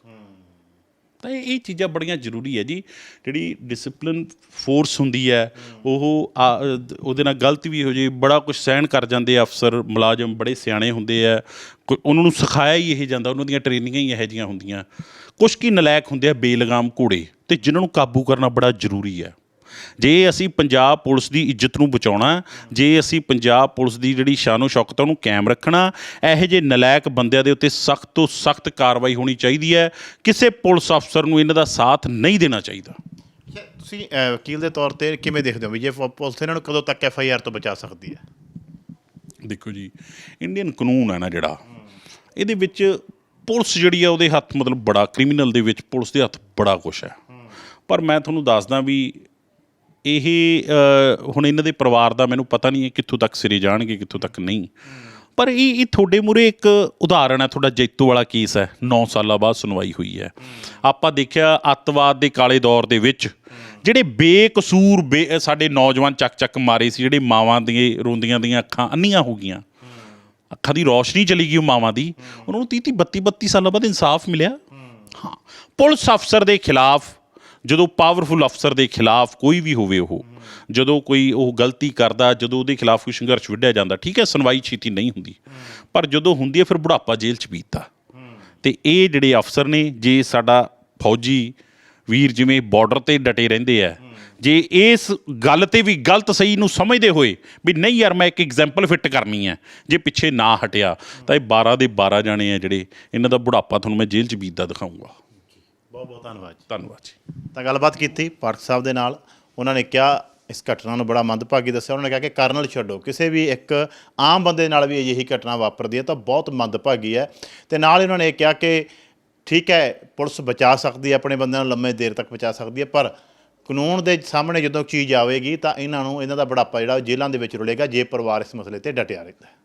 ਤਾਂ ਇਹ ਚੀਜ਼ਾਂ ਬੜੀਆਂ ਜ਼ਰੂਰੀ ਹੈ ਜੀ। ਜਿਹੜੀ ਡਿਸਪਲਿਨ ਫੋਰਸ ਹੁੰਦੀ ਹੈ, ਉਹ ਆ- ਉਹਦੇ ਨਾਲ ਗਲਤ ਵੀ ਹੋ ਜੇ, ਬੜਾ ਕੁਝ ਸਹਿਣ ਕਰ ਜਾਂਦੇ ਆ ਅਫਸਰ, ਮੁਲਾਜ਼ਮ ਬੜੇ ਸਿਆਣੇ ਹੁੰਦੇ ਆ। ਕੋਈ- ਉਹਨਾਂ ਨੂੰ ਸਿਖਾਇਆ ਹੀ ਇਹ ਜਾਂਦਾ, ਉਹਨਾਂ ਦੀਆਂ ਟ੍ਰੇਨਿੰਗਾਂ ਹੀ ਇਹੋ ਜਿਹੀਆਂ ਹੁੰਦੀਆਂ। ਕੁਝ ਕੀ ਨਲਾਇਕ ਹੁੰਦੇ ਆ ਬੇਲਗਾਮ ਘੋੜੇ, ਤੇ ਜਿਨ੍ਹਾਂ ਨੂੰ ਕਾਬੂ ਕਰਨਾ ਬੜਾ ਜ਼ਰੂਰੀ ਹੈ। ਜੇ ਅਸੀਂ ਪੰਜਾਬ ਪੁਲਿਸ ਦੀ ਇੱਜ਼ਤ ਨੂੰ ਬਚਾਉਣਾ ਜੇ ਅਸੀਂ ਪੰਜਾਬ ਪੁਲਿਸ ਦੀ ਜਿਹੜੀ ਸ਼ਾਨੋ ਸ਼ੌਕਤ ਆ ਉਹਨੂੰ ਕਾਇਮ ਰੱਖਣਾ ਇਹੋ ਜਿਹੇ ਨਲਾਇਕ ਬੰਦਿਆਂ ਦੇ ਉੱਤੇ ਸਖਤ ਤੋਂ ਸਖਤ ਕਾਰਵਾਈ ਹੋਣੀ ਚਾਹੀਦੀ ਹੈ ਕਿਸੇ ਪੁਲਿਸ ਅਫਸਰ ਨੂੰ ਇਹਨਾਂ ਦਾ ਸਾਥ ਨਹੀਂ ਦੇਣਾ ਚਾਹੀਦਾ। ਤੁਸੀਂ ਵਕੀਲ ਦੇ ਤੌਰ ਤੇ ਕਿਵੇਂ ਦੇਖਦੇ ਹੋ ਵੀ ਜੇ ਪੁਲਿਸ ਇਹਨਾਂ ਨੂੰ ਕਦੋਂ ਤੱਕ ਐਫ ਆਈ ਆਰ ਤੋਂ ਬਚਾ ਸਕਦੀ ਹੈ? ਦੇਖੋ ਜੀ ਇੰਡੀਅਨ ਕਾਨੂੰਨ ਹੈ ਨਾ ਜਿਹੜਾ ਇਹਦੇ ਵਿੱਚ ਪੁਲਿਸ ਜਿਹੜੀ ਆ ਉਹਦੇ ਹੱਥ ਮਤਲਬ ਬੜਾ ਕ੍ਰਿਮੀਨਲ ਦੇ ਵਿੱਚ ਪੁਲਿਸ ਦੇ ਹੱਥ ਬੜਾ ਕੁਛ ਹੈ। ਪਰ ਮੈਂ ਤੁਹਾਨੂੰ ਦੱਸਦਾ ਵੀ ਇਹ ਹੁਣ ਇਹਨਾਂ ਦੇ ਪਰਿਵਾਰ ਦਾ ਮੈਨੂੰ ਪਤਾ ਨਹੀਂ ਹੈ ਕਿੱਥੋਂ ਤੱਕ ਸਿਰੇ ਜਾਣਗੇ ਕਿੱਥੋਂ ਤੱਕ ਨਹੀਂ। ਪਰ ਇਹ ਇਹ ਤੁਹਾਡੇ ਮੂਰੇ ਇੱਕ ਉਦਾਹਰਣ ਹੈ ਤੁਹਾਡਾ ਜੈਤੋ ਵਾਲਾ ਕੇਸ ਹੈ 9 ਸਾਲਾਂ ਬਾਅਦ ਸੁਣਵਾਈ ਹੋਈ ਹੈ। ਆਪਾਂ ਦੇਖਿਆ ਅੱਤਵਾਦ ਦੇ ਕਾਲੇ ਦੌਰ ਦੇ ਵਿੱਚ ਜਿਹੜੇ ਬੇਕਸੂਰ ਸਾਡੇ ਨੌਜਵਾਨ ਚੱਕ ਚੱਕ ਮਾਰੇ ਸੀ ਜਿਹੜੇ ਮਾਵਾਂ ਦੀਆਂ ਰੋਂਦੀਆਂ ਦੀਆਂ ਅੱਖਾਂ ਅੰਨੀਆਂ ਹੋ ਗਈਆਂ। ਅੱਖਾਂ ਦੀ ਰੋਸ਼ਨੀ ਚਲੀ ਗਈ ਉਹ ਮਾਵਾਂ ਦੀ। ਉਹਨਾਂ ਨੂੰ 30 32 32 ਸਾਲਾਂ ਬਾਅਦ ਇਨਸਾਫ ਮਿਲਿਆ। ਹਾਂ। ਪੁਲਿਸ ਅਫਸਰ ਦੇ ਖਿਲਾਫ ਜਦੋਂ ਪਾਵਰਫੁਲ ਅਫਸਰ ਦੇ ਖਿਲਾਫ ਕੋਈ ਵੀ ਹੋਵੇ ਉਹ, ਜਦੋਂ ਕੋਈ ਉਹ ਗਲਤੀ ਕਰਦਾ, ਜਦੋਂ ਉਹਦੇ ਖਿਲਾਫ ਕੋਈ ਸੰਘਰਸ਼ ਵਿੱਢਿਆ ਜਾਂਦਾ, ਠੀਕ ਹੈ, ਸੁਣਵਾਈ ਛੇਤੀ ਨਹੀਂ ਹੁੰਦੀ। ਪਰ ਜਦੋਂ ਹੁੰਦੀ ਹੈ, ਫਿਰ ਬੁਢਾਪਾ ਜੇਲ੍ਹ 'ਚ ਬੀਤਦਾ। ਤੇ ਇਹ ਜਿਹੜੇ ਅਫਸਰ ਨੇ, ਜੇ ਸਾਡਾ ਫੌਜੀ ਵੀਰ ਜਿਵੇਂ ਬਾਰਡਰ ਤੇ ਡਟੇ ਰਹਿੰਦੇ ਆ, ਜੇ ਇਸ ਗੱਲ ਤੇ ਵੀ ਗਲਤ ਸਹੀ ਨੂੰ ਸਮਝਦੇ ਹੋਏ ਵੀ ਨਹੀਂ ਯਾਰ, ਮੈਂ ਇੱਕ ਐਗਜ਼ਾਮਪਲ ਫਿੱਟ ਕਰਨੀ ਹੈ, ਜੇ ਪਿੱਛੇ ਨਾ ਹਟਿਆ, ਤਾਂ ਇਹ 12 ਦੇ 12 ਜਾਣੇ ਆ ਜਿਹੜੇ, ਇਹਨਾਂ ਦਾ ਬੁਢਾਪਾ ਤੁਹਾਨੂੰ ਮੈਂ ਜੇਲ੍ਹ 'ਚ ਬੀਤਦਾ ਦਿਖਾਊਂਗਾ। ਬਹੁਤ ਬਹੁਤ ਧੰਨਵਾਦ ਜੀ। ਧੰਨਵਾਦ ਜੀ। ਤਾਂ ਗੱਲਬਾਤ ਕੀਤੀ ਪਾਰਕ ਸਾਹਿਬ ਦੇ ਨਾਲ। ਉਹਨਾਂ ਨੇ ਕਿਹਾ ਇਸ ਘਟਨਾ ਨੂੰ ਬੜਾ ਮੰਦਭਾਗੀ ਦੱਸਿਆ। ਉਹਨਾਂ ਨੇ ਕਿਹਾ ਕਿ ਕਰਨਲ ਛੱਡੋ। ਕਿਸੇ ਵੀ ਇੱਕ ਆਮ ਬੰਦੇ ਨਾਲ ਵੀ ਅਜਿਹੀ ਘਟਨਾ ਵਾਪਰਦੀ ਹੈ ਤਾਂ ਬਹੁਤ ਮੰਦਭਾਗੀ ਹੈ। ਤੇ ਨਾਲ ਹੀ ਉਹਨਾਂ ਨੇ ਇਹ ਕਿਹਾ ਕਿ ਠੀਕ ਹੈ ਪੁਲਿਸ ਬਚਾ ਸਕਦੀ ਹੈ ਆਪਣੇ ਬੰਦਿਆਂ ਨੂੰ ਲੰਮੇ ਦੇਰ ਤੱਕ ਬਚਾ ਸਕਦੀ ਹੈ ਪਰ ਕਾਨੂੰਨ ਦੇ ਸਾਹਮਣੇ ਜਦੋਂ ਚੀਜ਼ ਆਵੇਗੀ ਤਾਂ ਇਹਨਾਂ ਨੂੰ ਇਹਨਾਂ ਦਾ ਬੁਢਾਪਾ ਜਿਹੜਾ ਜੇਲ੍ਹਾਂ ਦੇ ਵਿੱਚ ਰੁਲੇਗਾ ਜੇ ਪਰਿਵਾਰ ਇਸ ਮਸਲੇ ਤੇ ਡਟਿਆ ਰਹਿੰਦਾ ਹੈ।